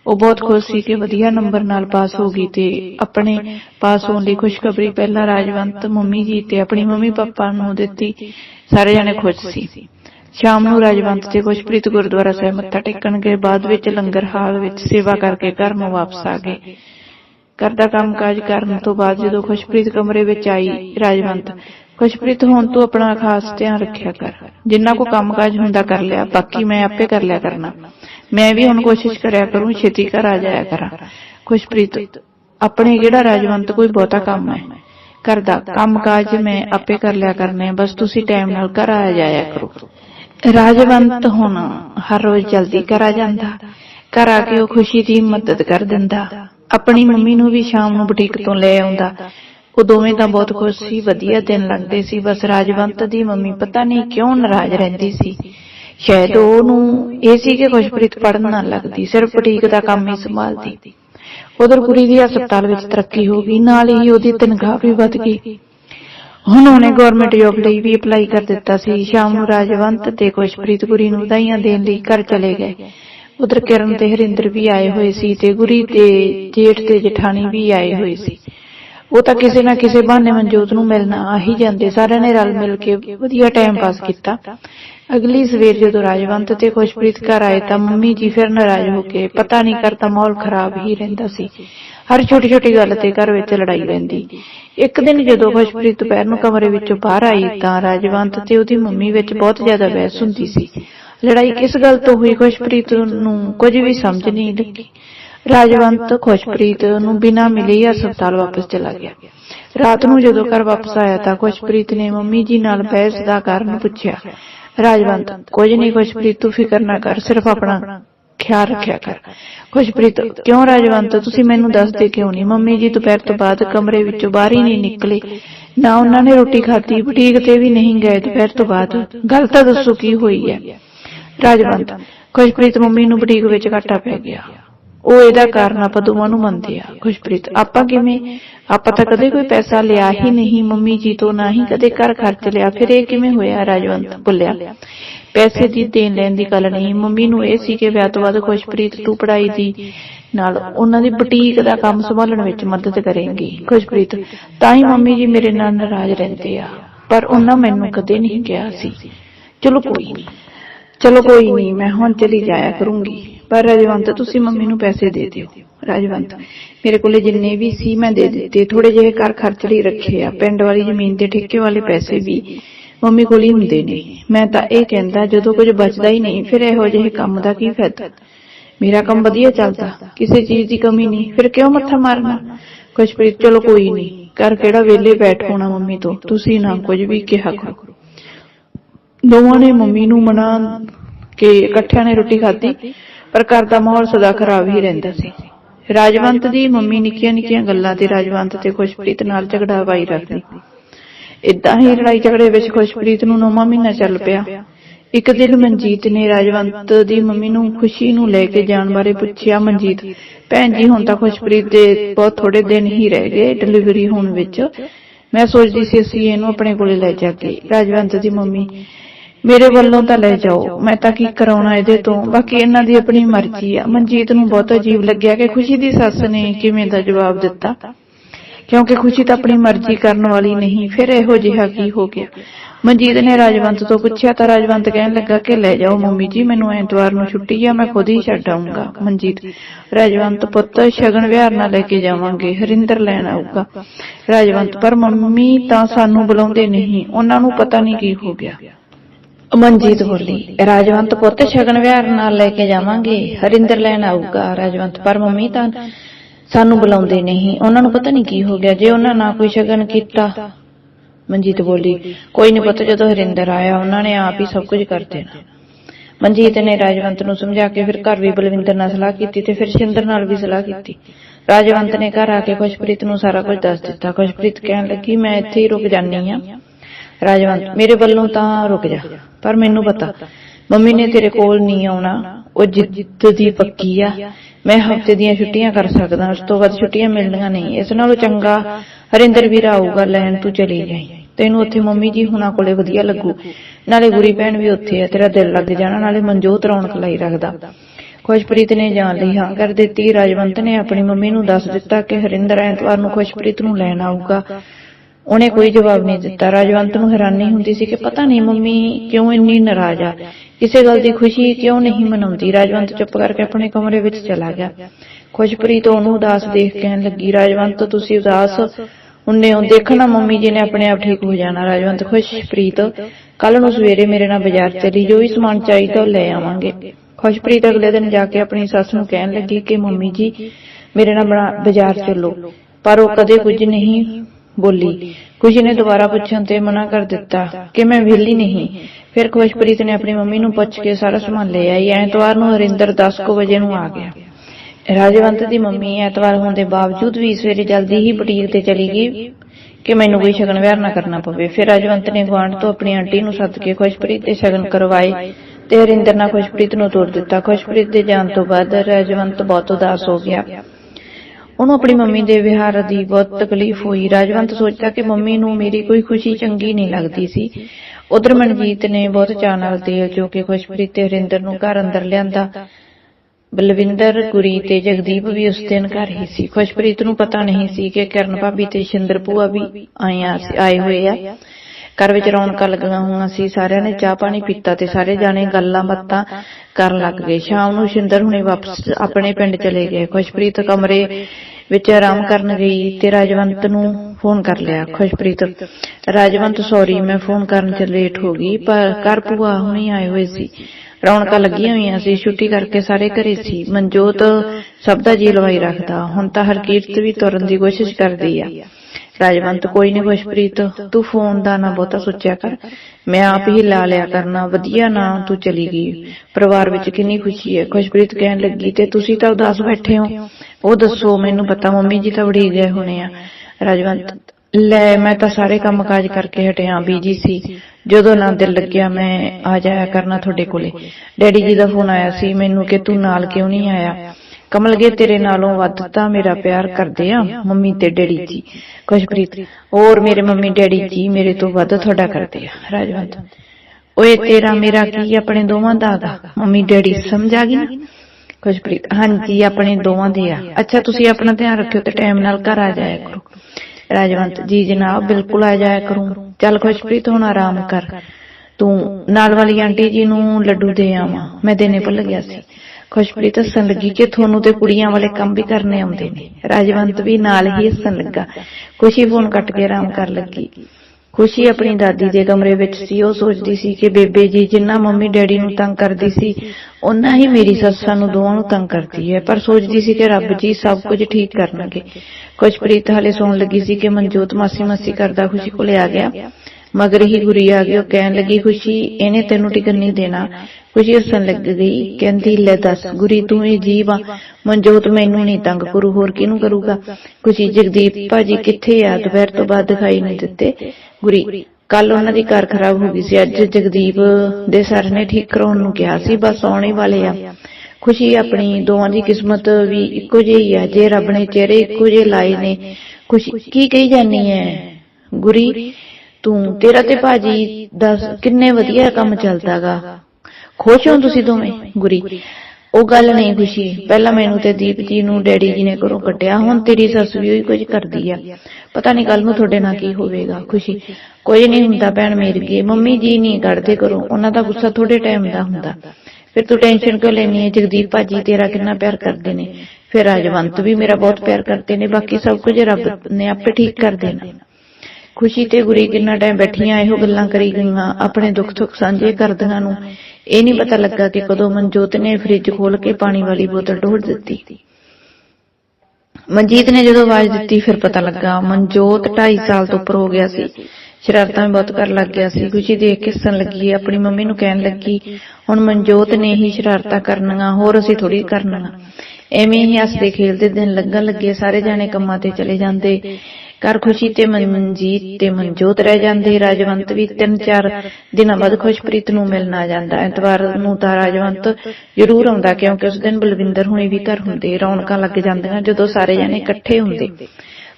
ਉਹ ਬਹੁਤ ਖੁਸ਼ ਸੀ ਕਿ ਵਧੀਆ ਨੰਬਰ ਨਾਲ ਪਾਸ ਹੋ ਗਈ ਤੇ ਆਪਣੇ ਪਾਸ ਹੋਣ ਦੀ ਖੁਸ਼ਖਬਰੀ ਪਹਿਲਾਂ ਰਾਜਵੰਤ ਮੰਮੀ ਜੀ ਤੇ ਆਪਣੀ ਮੰਮੀ ਪਾਪਾ ਨੂੰ ਦਿੱਤੀ। ਸਾਰੇ ਜਣੇ ਖੁਸ਼ ਸੀ। ਸ਼ਾਮ ਨੂੰ ਰਾਜਵੰਤ ਤੇ ਖੁਸ਼ਪ੍ਰੀਤ ਗੁਰਦੁਆਰਾ ਸਾਹਿਬ ਮੱਥਾ ਟੇਕਣ ਗਏ। ਬਾਅਦ ਵਿੱਚ ਲੰਗਰ ਹਾਲ ਵਿੱਚ ਸੇਵਾ ਕਰਕੇ ਘਰ ਨੂੰ ਵਾਪਸ ਆ ਗਏ। ਘਰ ਦਾ ਕੰਮਕਾਜ ਕਰਨ ਤੋਂ ਬਾਅਦ ਜਦੋਂ ਖੁਸ਼ਪ੍ਰੀਤ ਕਮਰੇ ਵਿੱਚ ਆਈ, ਰਾਜਵੰਤ ਖੁਸ਼ਪ੍ਰੀਤ, ਹੁਣ ਤੂੰ ਆਪਣਾ ਖਾਸ ਧਿਆਨ ਰੱਖਿਆ ਕਰ। ਜਿੰਨਾ ਕੋ ਕੰਮਕਾਜ ਹੁੰਦਾ ਕਰ ਲਿਆ, ਬਾਕੀ ਮੈਂ ਆਪੇ ਕਰ ਲਿਆ ਕਰਨਾ। ਮੈਂ ਵੀ ਹੁਣ ਕੋਸ਼ਿਸ਼ ਕਰਿਆ ਕਰੂੰ, ਛੇਤੀ ਘਰ ਆ ਜਾਇਆ ਕਰਾਂ। ਖੁਸ਼ਪ੍ਰੀਤ, ਆਪਣੇ ਕਿਹੜਾ ਰਾਜਵੰਤ, ਕੋਈ ਬਹੁਤਾ ਕੰਮ ਹੈ? ਕਰਦਾ ਕੰਮਕਾਜ ਮੈਂ ਆਪੇ ਕਰ ਲਿਆ ਕਰਨੇ ਬਸ ਤੁਸੀਂ ਟਾਈਮ ਨਾਲ ਘਰ ਆ ਜਾਇਆ ਕਰੋ। ਰਾਜਵੰਤ ਹੁਣ ਹਰ ਰੋਜ਼ ਜਲਦੀ ਘਰ ਆ ਜਾਂਦਾ। ਘਰ ਆ ਕੇ ਉਹ ਖੁਸ਼ੀ ਦੀ ਮਦਦ ਕਰ ਦਿੰਦਾ। ਆਪਣੀ ਮੰਮੀ ਨੂੰ ਵੀ ਸ਼ਾਮ ਨੂੰ ਬੁਟੀਕ ਤੋਂ ਲੈ ਆਉਂਦਾ। ਉਹ ਦੋਵੇਂ ਤਾਂ ਬਹੁਤ ਖੁਸ਼ ਸੀ, ਵਧੀਆ ਦਿਨ ਲੰਘਦੇ ਸੀ। ਬਸ ਰਾਜਵੰਤ ਦੀ ਮੰਮੀ ਪਤਾ ਨਹੀਂ ਕਿਉਂ ਨਾਰਾਜ਼ ਰਹਿੰਦੀ ਸੀ। ਸ਼ਾਇਦ ਉਹਨੂੰ ਇਹ ਸੀ ਕਿ ਖੁਸ਼ਪ੍ਰੀਤ ਪੜਨ ਨਾ ਲੱਗਦੀ, ਸਿਰਫ ਬੁਟੀਕ ਦਾ ਕੰਮ ਹੀ ਸੰਭਾਲਦੀ। ਉਧਰ ਕੁੜੀ ਦੀ ਹਸਪਤਾਲ ਵਿੱਚ ਤਰੱਕੀ ਹੋ ਗਈ, ਨਾਲ ਹੀ ਉਹਦੀ ਤਨਖਾਹ ਵੀ ਵਧ ਗਈ। ਹੁਣ ਉਹਨੇ ਗਵਰਨਮੈਂਟ ਜੌਬ ਲਈ ਵੀ ਅਪਲਾਈ ਕਰ ਦਿੱਤਾ ਸੀ। ਸ਼ਾਮ ਨੂੰ ਰਾਜਵੰਤ ਤੇ ਖੁਸ਼ਪ੍ਰੀਤ ਗੁਰੀ ਨੂੰ ਵਧਾਈਆਂ ਦੇਣ ਲਈ ਘਰ ਚਲੇ ਗਏ। ਉਧਰ ਕਿਰਨ ਤੇ ਹਰਿੰਦਰ ਵੀ ਆਏ ਹੋਏ ਸੀ ਤੇ ਗੁਰੀ ਤੇ ਜੇਠ ਤੇ ਜਠਾਣੀ ਵੀ ਆਏ ਹੋਏ ਸੀ। ਉਹ ਤਾਂ ਕਿਸੇ ਨਾ ਕਿਸੇ ਬਹਾਨੇ ਮਨਜੋਤ ਨੂੰ ਮਿਲਣਾ ਆ ਹੀ ਜਾਂਦੇ ਸਾਰਿਆਂ ਨੇ ਰਲ ਮਿਲ ਕੇ ਵਧੀਆ ਟਾਈਮ ਪਾਸ ਕੀਤਾ। ਅਗਲੀ ਸਵੇਰ ਜਦੋਂ ਰਾਜਵੰਤ ਤੇ ਖੁਸ਼ਪ੍ਰੀਤ ਘਰ ਆਏ ਤਾਂ ਮੰਮੀ ਜੀ ਫਿਰ ਨਾਰਾਜ਼ ਹੋ ਕੇ ਪਤਾ ਨਹੀਂ ਕਰਤਾ ਮਾਹੌਲ ਖਰਾਬ ਹੀ ਰਹਿੰਦਾ ਸੀ। ਹਰ ਛੋਟੀ ਛੋਟੀ ਗੱਲ ਤੇ ਘਰ ਵਿੱਚ ਲੜਾਈ ਰਹਿੰਦੀ। ਇੱਕ ਦਿਨ ਜਦੋਂ ਖੁਸ਼ਪ੍ਰੀਤ ਦੁਪਹਿਰ ਨੂੰ ਕਮਰੇ ਵਿੱਚੋਂ ਬਾਹਰ ਆਈ ਤਾਂ ਰਾਜਵੰਤ ਤੇ ਉਹਦੀ ਮੰਮੀ ਵਿੱਚ ਬਹੁਤ ਜ਼ਿਆਦਾ ਬਹਿਸ ਹੁੰਦੀ ਸੀ। ਲੜਾਈ ਕਿਸ ਗੱਲ ਤੋਂ ਹੋਈ? ਖੁਸ਼ਪ੍ਰੀਤ ਨੂੰ ਕੁਝ ਵੀ ਸਮਝ ਨਹੀਂ ਲੱਗੀ ਰਾਜਵੰਤ ਖੁਸ਼ਪ੍ਰੀਤ ਨੂੰ ਬਿਨਾਂ ਮਿਲੇ ਹਸਪਤਾਲ ਵਾਪਸ ਚਲਾ ਗਿਆ। ਰਾਤ ਨੂੰ ਜਦੋਂ ਘਰ ਵਾਪਸ ਆਇਆ ਤਾਂ ਖੁਸ਼ਪ੍ਰੀਤ ਨੇ ਮੰਮੀ ਜੀ ਨਾਲ ਬਹਿਸ ਦਾ ਕਾਰਨ ਪੁੱਛਿਆ, ਰਾਜਵੰਤ, ਕੁਝ ਨਹੀਂ ਖੁਸ਼ਪ੍ਰੀਤ, ਤੂੰ ਫਿਕਰ ਨਾ ਕਰ, ਸਿਰਫ ਆਪਣਾ ਖਿਆਲ ਰੱਖਿਆ ਕਰ। ਖੁਸ਼ਪ੍ਰੀਤ, ਕਿਉਂ ਰਾਜਵੰਤ, ਤੁਸੀਂ ਮੈਨੂੰ ਦੱਸਦੇ ਕਿਉਂ ਨਹੀਂ? ਮੰਮੀ ਜੀ, ਦੁਪਹਿਰ ਤੋਂ ਬਾਅਦ ਕਮਰੇ ਵਿੱਚੋਂ ਬਾਹਰ ਹੀ ਨਹੀਂ ਨਿਕਲੇ। ਨਾ ਉਹਨਾਂ ਨੇ ਰੋਟੀ ਖਾਧੀ, ਬੁਟੀਕ ਤੇ ਵੀ ਨਹੀਂ ਗਏ। ਦੁਪਹਿਰ ਤੋਂ ਬਾਅਦ ਗੱਲ ਤਾਂ ਦੱਸੋ ਕੀ ਹੋਈ ਹੈ? ਰਾਜਵੰਤ, ਖੁਸ਼ਪ੍ਰੀਤ, ਮੰਮੀ ਨੂੰ ਬੁਟੀਕ ਵਿੱਚ ਘਾਟਾ ਪੈ ਗਿਆ। ਉਹ ਇਹਦਾ ਕਾਰਨ ਆਪਾਂ ਦੋਵਾਂ ਨੂੰ ਮੰਨਦੇ ਆ, ਖੁਸ਼ਪ੍ਰੀਤ। ਆਪਾਂ ਕਿਵੇਂ? ਆਪਾਂ ਤਾਂ ਕਦੇ ਕੋਈ ਪੈਸਾ ਲਿਆ ਹੀ ਨਹੀਂ, ਮੰਮੀ ਜੀ ਤੋਂ ਨਾ ਹੀ ਕਦੇ ਘਰ ਖਰਚ ਲਿਆ। ਫਿਰ ਇਹ ਕਿਵੇਂ ਹੋਇਆ, ਰਾਜਵੰਤ? ਬੋਲਿਆ ਪੈਸੇ ਦੀ ਦੇਣ ਲੈਣ ਦੀ ਗੱਲ ਨਹੀਂ। ਮੰਮੀ ਨੂੰ ਇਹ ਸੀ ਕਿ ਵਿਆਹ ਤੋਂ ਬਾਅਦ ਖੁਸ਼ਪ੍ਰੀਤ ਤੂੰ ਪੜਾਈ ਦੀ ਨਾਲ ਉਹਨਾਂ ਦੀ ਬੁਟੀਕ ਦਾ ਕੰਮ ਸੰਭਾਲਣ ਵਿੱਚ ਮਦਦ ਕਰੇਂਗੀ। ਖੁਸ਼ਪ੍ਰੀਤ, ਤਾਂ ਹੀ ਮੰਮੀ ਜੀ ਮੇਰੇ ਨਾਲ ਨਾਰਾਜ਼ ਰਹਿੰਦੇ ਆ। ਪਰ ਉਹਨਾਂ ਮੈਨੂੰ ਕਦੇ ਨਹੀਂ ਕਿਹਾ ਸੀ। ਚਲੋ ਕੋਈ ਨਹੀਂ ਚਲੋ ਕੋਈ ਨਹੀਂ ਮੈਂ ਹੁਣ ਚਲੀ ਜਾਇਆ ਕਰੂੰਗੀ। ਪਰ ਰਾਜਵੰਤ, ਤੁਸੀਂ ਮੰਮੀ ਨੂੰ ਪੈਸੇ ਦੇ ਦਿਓ। ਰਾਜਵੰਤ, ਮੇਰੇ ਕੋਲੇ ਜਿੰਨੇ ਵੀ ਸੀ ਮੈਂ ਦੇ ਦਿੱਤੇ। ਥੋੜੇ ਜਿਹੇ ਘਰ ਖਰਚ ਲਈ ਰੱਖੇ ਆ। ਪਿੰਡ ਵਾਲੀ ਜ਼ਮੀਨ ਦੇ ਠੇਕੇ ਵਾਲੇ ਪੈਸੇ ਵੀ ਮੰਮੀ ਕੋਲ ਹੀ ਹੁੰਦੇ ਨੇ। ਮੈਂ ਤਾਂ ਇਹ ਕਹਿੰਦਾ, ਜਦੋਂ ਕੁਝ ਬਚਦਾ ਹੀ ਨਹੀਂ, ਫਿਰ ਇਹੋ ਜਿਹੇ ਕੰਮ ਦਾ ਕੀ ਫਾਇਦਾ? ਮੇਰਾ ਕੰਮ ਵਧੀਆ ਚੱਲਦਾ। ਕਿਸੇ ਚੀਜ਼ ਦੀ ਕਮੀ ਨਹੀਂ। ਫਿਰ ਕਿਉਂ ਮੱਥਾ ਮਾਰਨਾ? ਖੁਸ਼ਪ੍ਰੀਤ ਚਲੋ ਕੋਈ ਨਹੀਂ। ਘਰ ਕਿਹੜਾ ਵਿਹਲੇ ਬੈਠ ਹੋਣਾ ਮੰਮੀ ਤੋਂ? ਤੁਸੀਂ ਨਾ ਕੁਝ ਵੀ ਕਿਹਾ ਕਰੋ। ਦੋਵਾਂ ਨੇ ਮੰਮੀ ਨੂੰ ਮਨਾ ਕੇ ਇਕੱਠਿਆਂ ਨੇ ਰੋਟੀ ਖਾਧੀ। ਪਰ ਘਰ ਦਾ ਮਾਹੌਲ ਸਦਾ ਖਰਾਬ ਹੀ ਰਹਿੰਦਾ ਸੀ। ਰਾਜਵੰਤ ਦੀ ਮੰਮੀ ਨਿੱਕੀਆਂ ਨਿੱਕੀਆਂ ਗੱਲਾਂ ਤੇ ਰਾਜਵੰਤ ਤੇ ਖੁਸ਼ਪ੍ਰੀਤ ਨਾਲ ਝਗੜਾ ਪਾਈ ਰੱਖਦੀ। ਇਦਾਂ ਹੀ ਲੜਾਈ ਝਗੜੇ ਵਿੱਚ ਖੁਸ਼ਪ੍ਰੀਤ ਨੂੰ ਨੌਵਾਂ ਮਹੀਨਾ ਚੱਲ ਪਿਆ। ਇੱਕ ਦਿਨ ਮਨਜੀਤ ਨੇ ਰਾਜਵੰਤ ਦੀ ਮੰਮੀ ਨੂੰ ਖੁਸ਼ੀ ਨੂੰ ਲੈ ਕੇ ਜਾਣ ਬਾਰੇ ਪੁੱਛਿਆ, ਮਨਜੀਤ, ਭੈਣ ਜੀ, ਹੁਣ ਤਾਂ ਖੁਸ਼ਪ੍ਰੀਤ ਦੇ ਬਹੁਤ ਥੋੜੇ ਦਿਨ ਹੀ ਰਹਿ ਗਏ ਡਿਲੀਵਰੀ ਹੋਣ ਵਿੱਚ। ਮੈਂ ਸੋਚਦੀ ਸੀ ਅਸੀਂ ਇਹਨੂੰ ਆਪਣੇ ਕੋਲੇ ਲੈ ਜਾ ਰਾਜਵੰਤ ਦੀ ਮੰਮੀ ਮੇਰੇ ਵੱਲੋਂ ਤਾਂ ਲੈ ਜਾਓ। ਮੈਂ ਤਾਂ ਕੀ ਕਰਾਉਣਾ ਇਹਦੇ ਤੋਂ? ਬਾਕੀ ਇਹਨਾਂ ਦੀ ਆਪਣੀ ਮਰਜ਼ੀ ਆ। ਮਨਜੀਤ ਨੂੰ ਬਹੁਤ ਅਜੀਬ ਲੱਗਿਆ ਕਿ ਖੁਸ਼ੀ ਦੀ ਸੱਸ ਨੇ ਕਿਵੇਂ ਦਾ ਜਵਾਬ ਦਿੱਤਾ। ਕਿਉਂਕਿ ਖੁਸ਼ੀ ਤਾਂ ਆਪਣੀ ਮਰਜ਼ੀ ਕਰਨ ਵਾਲੀ ਨਹੀਂ, ਫਿਰ ਇਹੋ ਜਿਹਾ ਕੀ ਹੋ ਗਿਆ? ਮਨਜੀਤ ਨੇ ਰਾਜਵੰਤ ਤੋਂ ਪੁੱਛਿਆ ਤਾਂ ਰਾਜਵੰਤ ਕਹਿਣ ਲੱਗਾ ਕਿ ਲੈ ਜਾਓ ਮੰਮੀ ਜੀ, ਮੈਨੂੰ ਐਤਵਾਰ ਨੂੰ ਛੁੱਟੀ ਆ, ਮੈਂ ਖੁਦ ਹੀ ਛੱਡ ਆਉਂਗਾ ਮਨਜੀਤ, ਰਾਜਵੰਤ ਪੁੱਤ, ਸ਼ਗਨ ਵਿਹਾਰ ਨਾਲ ਲੈ ਕੇ ਜਾਵਾਂਗੇ, ਹਰਿੰਦਰ ਲੈਣ ਆਊਗਾ। ਰਾਜਵੰਤ, ਪਰ ਮੰਮੀ ਤਾਂ ਸਾਨੂੰ ਬੁਲਾਉਂਦੇ ਨਹੀਂ, ਉਹਨਾਂ ਨੂੰ ਪਤਾ ਨਹੀਂ ਕੀ ਹੋ ਗਿਆ। ਮਨਜੀਤ ਬੋਲੀ ਰਾਜਵੰਤ ਪੁੱਤ ਸ਼ਗਨ ਵਿਹਾਰ ਨਾਲ ਲੈ ਕੇ ਜਾਵਾਂਗੇ। ਹਰਿੰਦਰ ਲੈਣ ਆਊਗਾ। ਰਾਜਵੰਤ ਪਰ ਮੰਮੀ ਤਾਂ ਸਾਨੂੰ ਬੁਲਾਉਂਦੇ ਨਹੀਂ। ਉਹਨਾਂ ਨੂੰ ਪਤਾ ਨਹੀਂ ਕੀ ਹੋ ਗਿਆ। ਜੇ ਉਹਨਾਂ ਨਾਲ ਕੋਈ ਸ਼ਗਨ ਕੀਤਾ, ਮਨਜੀਤ ਬੋਲੀ, ਕੋਈ ਨਹੀਂ ਪੁੱਤ, ਜਦੋਂ ਹਰਿੰਦਰ ਆਇਆ, ਉਹਨਾਂ ਨੇ ਆਪ ਹੀ ਸਭ ਕੁਝ ਕਰ ਦੇਣਾ। ਮਨਜੀਤ ਨੇ ਰਾਜਵੰਤ ਨੂੰ ਸਮਝਾ ਕੇ ਫਿਰ ਘਰ ਵੀ ਬਲਵਿੰਦਰ ਨਾਲ ਸਲਾਹ ਕੀਤੀ ਤੇ ਫਿਰ ਸ਼ਿੰਦਰ ਨਾਲ ਵੀ ਸਲਾਹ ਕੀਤੀ। ਰਾਜਵੰਤ ਨੇ ਘਰ ਆ ਕੇ ਖੁਸ਼ਪ੍ਰੀਤ ਨੂੰ ਸਾਰਾ ਕੁਝ ਦੱਸ ਦਿੱਤਾ। ਖੁਸ਼ਪ੍ਰੀਤ ਕਹਿਣ ਲੱਗੀ, ਮੈਂ ਇੱਥੇ ਹੀ ਰੁਕ ਜਾਨੀ ਆ ਰਾਜਵੰਤ, ਮੇਰੇ ਵੱਲੋਂ ਤਾਂ ਰੁਕ ਜਾ, ਪਰ ਮੈਨੂੰ ਪਤਾ, ਮੰਮੀ ਨੇ ਤੇਰੇ ਕੋਲ ਨਹੀਂ ਆਉਣਾ, ਉਹ ਜਿੱਦ ਦੀ ਪੱਕੀ ਆ। ਮੈਂ ਹਫ਼ਤੇ ਦੀਆਂ ਛੁੱਟੀਆਂ ਕਰ ਸਕਦਾ, ਉਸ ਤੋਂ ਬਾਅਦ ਛੁੱਟੀਆਂ ਮਿਲਣੀਆਂ ਨਹੀਂ। ਇਸ ਨਾਲੋਂ ਚੰਗਾ ਹਰਿੰਦਰ ਵੀਰ ਆਊਗਾ, ਲੈਣ ਤੂੰ ਚਲੀ ਜਾਈ। ਤੈਨੂੰ ਉੱਥੇ ਮੰਮੀ ਜੀ ਹੁਣਾਂ ਕੋਲੇ ਵਧੀਆ ਲੱਗੂ। ਨਾਲੇ ਗੁਰੀ ਭੈਣ ਵੀ ਉੱਥੇ ਆ, ਤੇਰਾ ਦਿਲ ਲੱਗ ਜਾਣਾ, ਨਾਲੇ ਮਨਜੋਤ ਰੌਣਕ ਲਈ ਰੱਖਦਾ। ਖੁਸ਼ਪ੍ਰੀਤ ਨੇ ਜਾਣ ਲਈ ਹਾਂ ਕਰ ਦਿੱਤੀ। ਰਾਜਵੰਤ ਨੇ ਆਪਣੀ ਮੰਮੀ ਨੂੰ ਦੱਸ ਦਿੱਤਾ ਕਿ ਹਰਿੰਦਰ ਐਤਵਾਰ ਨੂੰ ਖੁਸ਼ਪ੍ਰੀਤ ਨੂੰ ਲੈਣ ਆਊਗਾ। ਉਹਨੇ ਕੋਈ ਜਵਾਬ ਨਹੀਂ ਦਿੱਤਾ। ਰਾਜਵੰਤ ਨੂੰ ਹੈਰਾਨੀ ਹੁੰਦੀ ਸੀ ਕਿ ਪਤਾ ਨਹੀਂ ਮੰਮੀ ਕਿਉਂ ਇੰਨੀ ਨਾਰਾਜ਼ ਆ। ਕਿਸੇ ਗੱਲ ਦੀ ਖੁਸ਼ੀ ਕਿਉਂ ਨਹੀਂ ਮਨਾਉਂਦੀ? ਰਾਜਵੰਤ ਚੁੱਪ ਕਰਕੇ ਆਪਣੇ ਕਮਰੇ ਵਿੱਚ ਚਲਾ ਗਿਆ। ਖੁਸ਼ਪ੍ਰੀਤ ਉਹਨੂੰ ਉਦਾਸ ਦੇਖ ਕਹਿਣ ਲੱਗੀ ਰਾਜਵੰਤ ਤੁਸੀਂ ਉਦਾਸ ਹੁੰਨੇ ਹੋ। ਦੇਖਣਾ ਮੰਮੀ ਜੀ ਨੇ ਆਪਣੇ ਆਪ ਠੀਕ ਹੋ ਜਾਣਾ। ਰਾਜਵੰਤ ਖੁਸ਼ਪ੍ਰੀਤ ਕੱਲ ਨੂੰ ਸਵੇਰੇ ਮੇਰੇ ਨਾਲ ਬਾਜ਼ਾਰ ਚਲੀ ਜੋ ਵੀ ਸਮਾਨ ਚਾਹੀਦਾ ਉਹ ਲੈ ਆਵਾਂਗੇ। ਖੁਸ਼ਪ੍ਰੀਤ ਅਗਲੇ ਦਿਨ ਜਾ ਕੇ ਆਪਣੀ ਸੱਸ ਨੂੰ ਕਹਿਣ ਲੱਗੀ ਕਿ, ਮੰਮੀ ਜੀ, ਮੇਰੇ ਨਾਲ ਬਣਾ- ਬਾਜ਼ਾਰ ਚੱਲੋ। ਪਰ ਉਹ ਕਦੇ ਕੁਝ ਨਹੀਂ ਬੋਲੀ। ਖੁਸ਼ੀ ਨੇ ਦੁਬਾਰਾ ਪੁੱਛਣ ਤੇ ਮਨਾ ਕਰ ਦਿੱਤਾ ਕਿ ਮੈਂ ਵਿਹਲੀ ਨਹੀਂ। ਫਿਰ ਖੁਸ਼ਪ੍ਰੀਤ ਨੇ ਆਪਣੀ ਮੰਮੀ ਨੂੰ ਪੁੱਛ ਕੇ ਸਾਰਾ ਸਮਾਨ ਲੈ ਆਈ। ਐਤਵਾਰ ਨੂੰ ਹਰਿੰਦਰ 10:00 ਵਜੇ ਨੂੰ ਆ ਗਿਆ। ਰਾਜਵੰਤ ਦੀ ਮੰਮੀ ਐਤਵਾਰ ਹੋਣ ਦੇ ਬਾਵਜੂਦ ਵੀ ਸਵੇਰੇ ਜਲਦੀ ਹੀ ਬੁਟੀਕ ਤੇ ਚਲੀ ਗਈ ਕਿ ਮੈਨੂੰ ਕੋਈ ਸ਼ਗਨ ਵਿਹਾਰ ਨਾ ਕਰਨਾ ਪਵੇ। ਫਿਰ ਰਾਜਵੰਤ ਨੇ ਗੁਆਂਢ ਤੋਂ ਆਪਣੀ ਆਂਟੀ ਨੂੰ ਸੱਦ ਕੇ ਖੁਸ਼ਪ੍ਰੀਤ ਦੇ ਸ਼ਗਨ ਕਰਵਾਏ ਤੇ ਹਰਿੰਦਰ ਨਾਲ ਖੁਸ਼ਪ੍ਰੀਤ ਨੂੰ ਤੋਰ ਦਿੱਤਾ। ਖੁਸ਼ਪ੍ਰੀਤ ਦੇ ਜਾਣ ਤੋਂ ਬਾਅਦ ਰਾਜਵੰਤ ਬਹੁਤ ਉਦਾਸ ਹੋ ਗਿਆ। ਉਹਨੂੰ ਆਪਣੀ ਮੰਮੀ ਦੇ ਵਿਹਾਰ ਦੀ ਬਹੁਤ ਤਕਲੀਫ ਹੋਈ। ਰਾਜਵੰਤ ਸੋਚਦਾ ਕਿ ਮੰਮੀ ਨੂੰ ਮੇਰੀ ਕੋਈ ਖੁਸ਼ੀ ਚੰਗੀ ਨਹੀਂ ਲੱਗਦੀ ਸੀ। ਉਧਰ ਮਨਜੀਤ ਨੇ ਬਹੁਤ ਚਾਅ ਨਾਲ ਤੇਲ ਜੋ ਕਿ ਖੁਸ਼ਪ੍ਰੀਤ ਤੇ ਹਰਿੰਦਰ ਨੂੰ ਘਰ ਅੰਦਰ ਲਿਆਂਦਾ। ਬਲਵਿੰਦਰ ਗੁਰੀ ਤੇ ਜਗਦੀਪ ਵੀ ਉਸ ਦਿਨ ਘਰ ਹੀ ਸੀ। ਖੁਸ਼ਪ੍ਰੀਤ ਨੂੰ ਪਤਾ ਨਹੀਂ ਸੀ ਕਿ ਕਰਨ ਭਾਬੀ ਤੇ ਸ਼ਿੰਦਰ ਭੂਆ ਵੀ ਆਈਆਂ ਆਏ ਹੋਏ ਆ। ਘਰ ਵਿੱਚ ਰੌਣਕਾਂ ਲੱਗੀਆਂ ਹੋਈਆਂ ਸੀ, ਸਾਰਿਆਂ ਨੇ ਚਾਹ ਪਾਣੀ ਪੀਤਾ ਤੇ ਸਾਰੇ ਜਾਣੇ ਗੱਲਾਂ ਬਾਤਾਂ ਕਰਨ ਲੱਗ ਗਏ। ਸ਼ਾਮ ਨੂੰ ਸ਼ਿੰਦਰ ਹੁਣੇ ਵਾਪਸ ਆਪਣੇ ਪਿੰਡ ਚਲੇ ਗਏ ਖੁਸ਼ਪ੍ਰੀਤ ਕਮਰੇ ਵਿੱਚ ਆਰਾਮ ਕਰਨ ਗਈ ਤੇ ਰਾਜਵੰਤ ਨੂੰ ਫੋਨ ਕਰ ਲਿਆ। ਖੁਸ਼ਪ੍ਰੀਤ, ਰਾਜਵੰਤ ਸੌਰੀ ਮੈਂ ਫੋਨ ਕਰਨ ਚ ਲੇਟ ਹੋ ਗਈ, ਪਰ ਘਰ ਭੂਆ ਹੁਣੀ ਆਏ ਹੋਏ ਸੀ। ਰੌਣਕਾਂ ਲੱਗੀਆਂ ਹੋਈਆਂ ਸੀ, ਛੁੱਟੀ ਕਰਕੇ ਸਾਰੇ ਘਰੇ ਸੀ। ਮਨਜੋਤ ਸਭ ਦਾ ਜੀ ਲਵਾਈ ਰੱਖਦਾ। ਹੁਣ ਤਾਂ ਹਰਕੀਰਤ ਵੀ ਤੁਰਨ ਦੀ ਕੋਸ਼ਿਸ਼ ਕਰਦੀ ਆ। ਰਾਜਵੰਤ, ਕੋਈ ਨਹੀਂ ਖੁਸ਼ਪ੍ਰੀਤ ਤੂੰ ਫੋਨ ਦਾ ਨਾ ਬਹੁਤਾ ਸੋਚਿਆ ਕਰ। ਮੈਂ ਆਪ ਹੀ ਲਾ ਲਿਆ ਕਰਨਾ, ਵਧੀਆ ਨਾ ਤੂੰ ਚਲੀ ਗਈ। ਪਰਿਵਾਰ ਵਿੱਚ ਕਿੰਨੀ ਖੁਸ਼ੀ ਹੈ। ਖੁਸ਼ਪ੍ਰੀਤ ਕਹਿਣ ਲੱਗੀ, ਤੇ ਤੁਸੀਂ ਤਾਂ ਉਦਾਸ ਬੈਠੇ ਹੋ। ਉਹ ਦੱਸੋ, ਮੈਨੂੰ ਪਤਾ ਮੰਮੀ ਜੀ ਤਾਂ ਉਡੀਕ ਗਏ ਹੋਣੇ ਆ। ਰਾਜਵੰਤ, ਲੈ ਮੈਂ ਤਾਂ ਸਾਰੇ ਕੰਮ ਕਾਜ ਕਰਕੇ ਹਟਿਆ ਬੀਜੀ ਸੀ। ਜਦੋਂ ਨਾ ਦਿਲ ਲੱਗਿਆ, ਮੈਂ ਆ ਜਾਇਆ ਕਰਨਾ ਤੁਹਾਡੇ ਕੋਲੇ। ਡੈਡੀ ਜੀ ਦਾ ਫੋਨ ਆਇਆ ਸੀ, ਮੈਨੂੰ ਕਿ ਤੂੰ ਨਾਲ ਕਿਉਂ ਨਹੀਂ ਆਇਆ? ਕਮਲਗੇ ਤੇਰੇ ਨਾਲੋਂ ਵੱਧ ਤਾਂ ਮੇਰਾ ਪਿਆਰ ਕਰਦੇ ਆ, ਮੰਮੀ ਤੇ ਡੈਡੀ ਜੀ। ਖੁਸ਼ਪ੍ਰੀਤ ਹੋਰ ਮੇਰੇ ਮੰਮੀ ਡੈਡੀ ਜੀ ਮੇਰੇ ਤੋਂ ਵੱਧ ਤੁਹਾਡਾ ਕਰਦੇ ਆ, ਰਾਜਵੰਤ। ਓਏ ਤੇਰਾ ਮੇਰਾ ਕੀ ਆਪਣੇ ਦੋਵਾਂ ਦਾ ਦਾ ਮੰਮੀ ਡੈਡੀ ਸਮਝ ਆ ਗਈ ਖੁਸ਼ਪ੍ਰੀਤ ਹਾਂਜੀ, ਆਪਣੇ ਦੋਵਾਂ ਦੇ ਆ। ਅੱਛਾ, ਤੁਸੀਂ ਆਪਣਾ ਧਿਆਨ ਰੱਖਿਓ ਤੇ ਟਾਈਮ ਨਾਲ ਘਰ ਆ ਜਾਇਆ ਕਰੋ। ਰਾਜਵੰਤ ਜੀ ਜਨਾਬ, ਬਿਲਕੁਲ ਆ ਜਾਇਆ ਕਰੂੰ। ਚੱਲ ਖੁਸ਼ਪ੍ਰੀਤ ਹੁਣ ਆਰਾਮ ਕਰ। ਤੂੰ ਨਾਲ ਵਾਲੀ ਆਂਟੀ ਜੀ ਨੂੰ ਲੱਡੂ ਦੇ ਆਵਾ। ਮੈਂ ਦੇਣੇ ਭੁੱਲ ਗਿਆ ਸੀ। ਖੁਸ਼ਪ੍ਰੀਤ ਹੱਸਣ ਲੱਗੀ ਕਿ ਤੁਹਾਨੂੰ ਤੇ ਕੁੜੀਆਂ ਵਾਲੇ ਕੰਮ ਵੀ ਕਰਨੇ ਆਉਂਦੇ ਨੇ। ਰਾਜਵੰਤ ਵੀ ਨਾਲ ਹੀ ਹੱਸਣ ਲੱਗਾ ਖੁਸ਼ੀ ਫੋਨ ਕੱਟ ਕੇ ਆਰਾਮ ਕਰ ਲੱਗੀ। ਖੁਸ਼ੀ ਆਪਣੀ ਦਾਦੀ ਦੇ ਕਮਰੇ ਵਿੱਚ ਸੀ। ਉਹ ਸੋਚਦੀ ਸੀ ਕਿ ਬੇਬੇ ਜੀ ਜਿੰਨਾ ਮੰਮੀ ਡੈਡੀ ਨੂੰ ਤੰਗ ਕਰਦੀ ਸੀ ਉਹਨਾਂ ਹੀ ਮੇਰੀ ਸੱਸ ਸਾਨੂੰ ਦੋਵਾਂ ਨੂੰ ਤੰਗ ਕਰਦੀ ਹੈ। ਪਰ ਸੋਚਦੀ ਸੀ ਕਿ ਰੱਬ ਜੀ ਸਭ ਕੁਝ ਠੀਕ ਕਰਨਗੇ। ਖੁਸ਼ਪ੍ਰੀਤ ਹਲੇ ਸੌਣ ਲੱਗੀ ਸੀ ਕਿ ਮਨਜੋਤ ਮਾਸੀ ਮਾਸੀ ਕਰਦਾ ਖੁਸ਼ੀ ਕੋਲੇ ਆ ਗਿਆ। ਮਗਰ ਹੀ ਗੁਰੀ ਆ ਗਈ ਉਹ ਕਹਿਣ ਲੱਗੀ ਖੁਸ਼ੀ ਇਹਨੇ ਤੈਨੂੰ ਟਿਕਣ ਨਹੀਂ ਦੇਣਾ ਖੁਸ਼ੀ ਹੱਸਣ ਲੱਗ ਗਈ, ਕਹਿੰਦੀ, ਲੈ ਦੱਸ ਗੁਰੀ, ਤੂੰ ਇਹ ਜੀਵ ਆ। ਮਨਜੋਤ ਮੈਨੂੰ ਨਹੀਂ ਤੰਗ ਕਰੂ, ਹੋਰ ਕਿਹਨੂੰ ਕਰੂਗਾ? ਖੁਸ਼ੀ ਜਗਦੀਪ ਭਾਜੀ ਕਿੱਥੇ ਆ? ਦੁਪਹਿਰ ਤੋਂ ਬਾਅਦ ਦਿਖਾਈ ਨਹੀਂ ਦਿੱਤੇ। ਗੁਰੀ ਕੱਲ ਉਹਨਾਂ ਦੀ ਕਾਰ ਖਰਾਬ ਹੋ ਗਈ ਸੀ। ਅੱਜ ਜਗਦੀਪ ਦੇ ਸਰ ਨੇ ਠੀਕ ਕਰਾਉਣ ਨੂੰ ਕਿਹਾ ਸੀ, ਬਸ ਆਉਣੇ ਵਾਲੇ ਆ। ਖੁਸ਼ੀ ਆਪਣੀ ਦੋਵਾਂ ਦੀ ਕਿਸਮਤ ਵੀ ਇੱਕੋ ਜਿਹੀ ਆ, ਜੇ ਰੱਬ ਨੇ ਚਿਹਰੇ ਇੱਕੋ ਜਿਹੇ ਲਾਏ ਨੇ। ਖੁਸ਼ੀ, ਕੀ ਕਹੀ ਜਾਨੀ ਹੈ ਗੁਰੀ, ਤੂੰ ਤੇਰਾ ਤੇ ਭਾਜੀ ਦਾ ਕਿੰਨੇ ਵਧੀਆ ਕੰਮ ਚੱਲਦਾਗਾ ਖੁਸ਼ ਹੋ ਤੁਸੀਂ ਦੋਵੇਂ, ਗੁਰੀ। ਉਹ ਗੱਲ ਨਹੀਂ ਖੁਸ਼ੀ। ਪਹਿਲਾਂ ਮੈਨੂੰ ਤੇ ਦੀਪ ਜੀ ਨੂੰ ਡੈਡੀ ਜੀ ਨੇ ਘਰੋਂ ਕੱਢਿਆ, ਹੁਣ ਤੇਰੀ ਸੱਸ ਵੀ ਉਹੀ ਕੁਝ ਕਰਦੀ ਆ। ਪਤਾ ਨਹੀਂ ਕੱਲ ਨੂੰ ਤੁਹਾਡੇ ਨਾਲ ਕੀ ਹੋਵੇਗਾ, ਖੁਸ਼ੀ। ਕੋਈ ਨਹੀਂ ਹੁੰਦਾ ਭੈਣ ਮੇਰੀ ਮੰਮੀ ਜੀ ਨਹੀਂ ਕੱਢਦੇ ਕਰੋ ਉਹਨਾਂ ਦਾ ਗੁੱਸਾ ਥੋੜੇ ਟਾਈਮ ਦਾ ਹੁੰਦਾ। ਫਿਰ ਤੂੰ ਟੈਨਸ਼ਨ ਕਿਉਂ ਲੈਣੀ ਹੈ ਜਗਦੀਪ ਭਾਜੀ ਤੇਰਾ ਕਿੰਨਾ ਪਿਆਰ ਕਰਦੇ ਨੇ। ਫਿਰ ਰਾਜਵੰਤ ਵੀ ਮੇਰਾ ਬਹੁਤ ਪਿਆਰ ਕਰਦੇ ਨੇ। ਬਾਕੀ ਸਭ ਕੁਝ ਰੱਬ ਨੇ ਆਪੇ ਠੀਕ ਕਰ ਦੇਣਾ। ਖੁਸ਼ੀ ਤੇ ਗੁਰੀ ਕਿੰਨਾ ਟਾਈਮ ਬੈਠੀਆਂ, ਇਹੋ ਗੱਲਾਂ ਕਰੀ ਗਈਆਂ। ਆਪਣੇ ਦੁੱਖ ਸੁੱਖ ਸਾਂਝੇ ਕਰਦੀਆਂ ਨੂੰ। ਇਹ ਨਹੀਂ ਪਤਾ ਲੱਗਾ ਕਿ ਕਦੋਂ ਮਨਜੋਤ ਨੇ ਫ੍ਰਿਜ ਖੋਲ ਕੇ ਪਾਣੀ ਵਾਲੀ ਬੋਤਲ ਢੋੜ ਦਿੱਤੀ। ਮਨਜੀਤ ਨੇ ਜਦੋਂ ਆਵਾਜ਼ ਦਿੱਤੀ, ਫਿਰ ਪਤਾ ਲੱਗਾ, ਮਨਜੋਤ 2.5 ਸਾਲ ਤੋਂ ਉੱਪਰ ਹੋ ਗਿਆ ਸੀ। ਸ਼ਰਾਰਤਾਂ ਵੀ ਬਹੁਤ ਕਰਨ ਲੱਗ ਗਿਆ ਸੀ। ਖੁਸ਼ੀ ਦੇਖ ਕੇ ਹੱਸਣ ਲੱਗੀ, ਆਪਣੀ ਮੰਮੀ ਨੂੰ ਕਹਿਣ ਲੱਗੀ, ਹੁਣ ਮਨਜੋਤ ਨੇ ਹੀ ਸ਼ਰਾਰਤਾਂ ਕਰਨੀਆਂ, ਹੋਰ ਅਸੀਂ ਥੋੜੀ ਕਰਨੀਆਂ। ਐਵੇਂ ਹੀ ਹੱਸਦੇ ਖੇਲਦੇ ਦਿਨ ਲੱਗਣ ਲੱਗੇ, ਸਾਰੇ ਜਾਣੇ ਕੰਮਾਂ ਤੇ ਚਲੇ ਜਾਂਦੇ। ਘਰ ਖੁਸ਼ੀ ਤੇ ਮਨਜੀਤ ਤੇ ਮਨਜੋਤ ਰਹਿ ਜਾਂਦੇ ਰਾਜਵੰਤ ਵੀ ਤਿੰਨ ਚਾਰ ਦਿਨਾਂ ਬਾਅਦ ਖੁਸ਼ਪ੍ਰੀਤ ਨੂੰ ਮਿਲਣ ਆ ਜਾਂਦਾ। ਐਤਵਾਰ ਨੂੰ ਤਾਂ ਰਾਜਵੰਤ ਜ਼ਰੂਰ ਆਉਂਦਾ ਕਿਉਂਕਿ ਉਸ ਦਿਨ ਬਲਵਿੰਦਰ ਹੁਣੇ ਵੀ ਘਰ ਹੁੰਦੇ ਰੌਣਕਾਂ ਲੱਗ ਜਾਂਦੀਆਂ ਜਦੋਂ ਸਾਰੇ ਜਣੇ ਇਕੱਠੇ ਹੁੰਦੇ।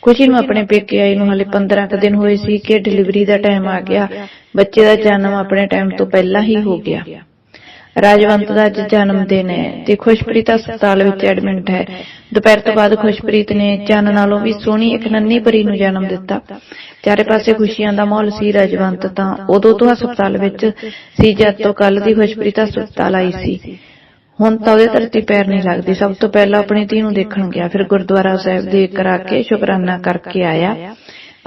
ਖੁਸ਼ੀ ਨੂੰ ਆਪਣੇ ਪੇਕੇ ਆਈ ਨੂੰ ਹਲੇ 15 ਕੁ ਦਿਨ ਹੋਏ ਸੀ ਕਿ ਡਿਲੀਵਰੀ ਦਾ ਟਾਈਮ ਆ ਗਿਆ। ਬੱਚੇ ਦਾ ਜਨਮ ਆਪਣੇ ਟਾਈਮ ਤੋਂ ਪਹਿਲਾਂ ਹੀ ਹੋ ਗਿਆ। ਰਾਜਵੰਤ ਦਾ ਅੱਜ ਜਨਮ ਦਿਨ ਹੈ ਤੇ ਖੁਸ਼ਪ੍ਰੀਤ ਹਸਪਤਾਲ ਵਿੱਚ ਐਡਮਿਟ ਹੈ। ਦੁਪਹਿਰ ਤੋਂ ਬਾਅਦ ਖੁਸ਼ਪ੍ਰੀਤ ਨੇ ਚੰਨ ਨਾਲੋਂ ਵੀ ਸੋਹਣੀ ਇੱਕ ਨੰਨੀ ਪਰੀ ਨੂੰ ਜਨਮ ਦਿੱਤਾ। ਚਾਰੇ ਪਾਸੇ ਖੁਸ਼ੀਆਂ ਦਾ ਮਾਹੌਲ ਸੀ ਰਾਜਵੰਤ ਤਾਂ ਉਦੋਂ ਤੋਂ ਹਸਪਤਾਲ ਵਿੱਚ ਸੀ ਜਦ ਤੋਂ ਕੱਲ ਦੀ ਖੁਸ਼ਪ੍ਰੀਤ ਹਸਪਤਾਲ ਆਈ ਸੀ। ਹੁਣ ਤਾਂ ਉਹਦੇ ਧਰਤੀ ਪੈਰ ਨਹੀਂ ਲੱਗਦੀ। ਸਭ ਤੋਂ ਪਹਿਲਾਂ ਆਪਣੀ ਧੀ ਨੂੰ ਦੇਖਣ ਗਿਆ। ਫਿਰ ਗੁਰਦੁਆਰਾ ਸਾਹਿਬ ਦੇ ਕਰਾ ਕੇ ਸ਼ੁਕਰਾਨਾ ਕਰਕੇ ਆਇਆ।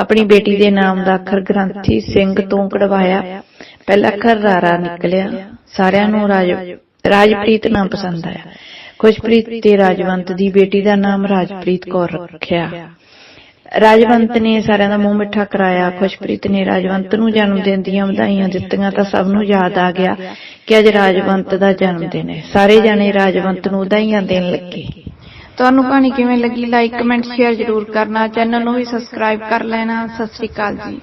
ਆਪਣੀ ਬੇਟੀ ਦੇ ਨਾਮ ਦਾ ਅੱਖਰ ਗ੍ਰੰਥੀ ਸਿੰਘ ਤੋਂ ਕਢਵਾਇਆ। ਪਹਿਲਾ ਅੱਖਰ ਨਿਕਲਿਆ, ਸਾਰਿਆਂ ਨੂੰ ਰਾਜ ਰਾਜਪ੍ਰੀਤ ਨਾਮ ਪਸੰਦ ਆਇਆ। ਖੁਸ਼ਪ੍ਰੀਤ ਤੇ ਰਾਜਵੰਤ ਦੀ ਬੇਟੀ ਦਾ ਨਾਮ ਰਾਜਪ੍ਰੀਤ ਕੌਰ ਰੱਖਿਆ। ਰਾਜਵੰਤ ਨੇ ਸਾਰਿਆਂ ਦਾ ਮੂੰਹ ਮਿੱਠਾ ਕਰਾਇਆ। ਖੁਸ਼ਪ੍ਰੀਤ ਨੇ ਰਾਜਵੰਤ ਨੂੰ ਜਨਮ ਦਿਨ ਦੀਆਂ ਵਧਾਈਆਂ ਦਿੱਤੀਆਂ ਤਾਂ ਸਭ ਨੂੰ ਯਾਦ ਆ ਗਿਆ ਕਿ ਅੱਜ ਰਾਜਵੰਤ ਦਾ ਜਨਮ ਦਿਨ ਹੈ। ਸਾਰੇ ਜਾਣੇ ਰਾਜਵੰਤ ਨੂੰ ਵਧਾਈਆਂ ਦੇਣ ਲੱਗੇ। ਤੁਹਾਨੂੰ ਕਹਾਣੀ ਕਿਵੇਂ ਲੱਗੀ? ਲਾਈਕ ਕਮੈਂਟ ਸ਼ੇਅਰ ਜ਼ਰੂਰ ਕਰਨਾ। ਚੈਨਲ ਨੂੰ ਵੀ ਸਬਸਕ੍ਰਾਈਬ ਕਰ ਲੈਣਾ। ਸਤਿ ਸ਼੍ਰੀ ਅਕਾਲ ਜੀ।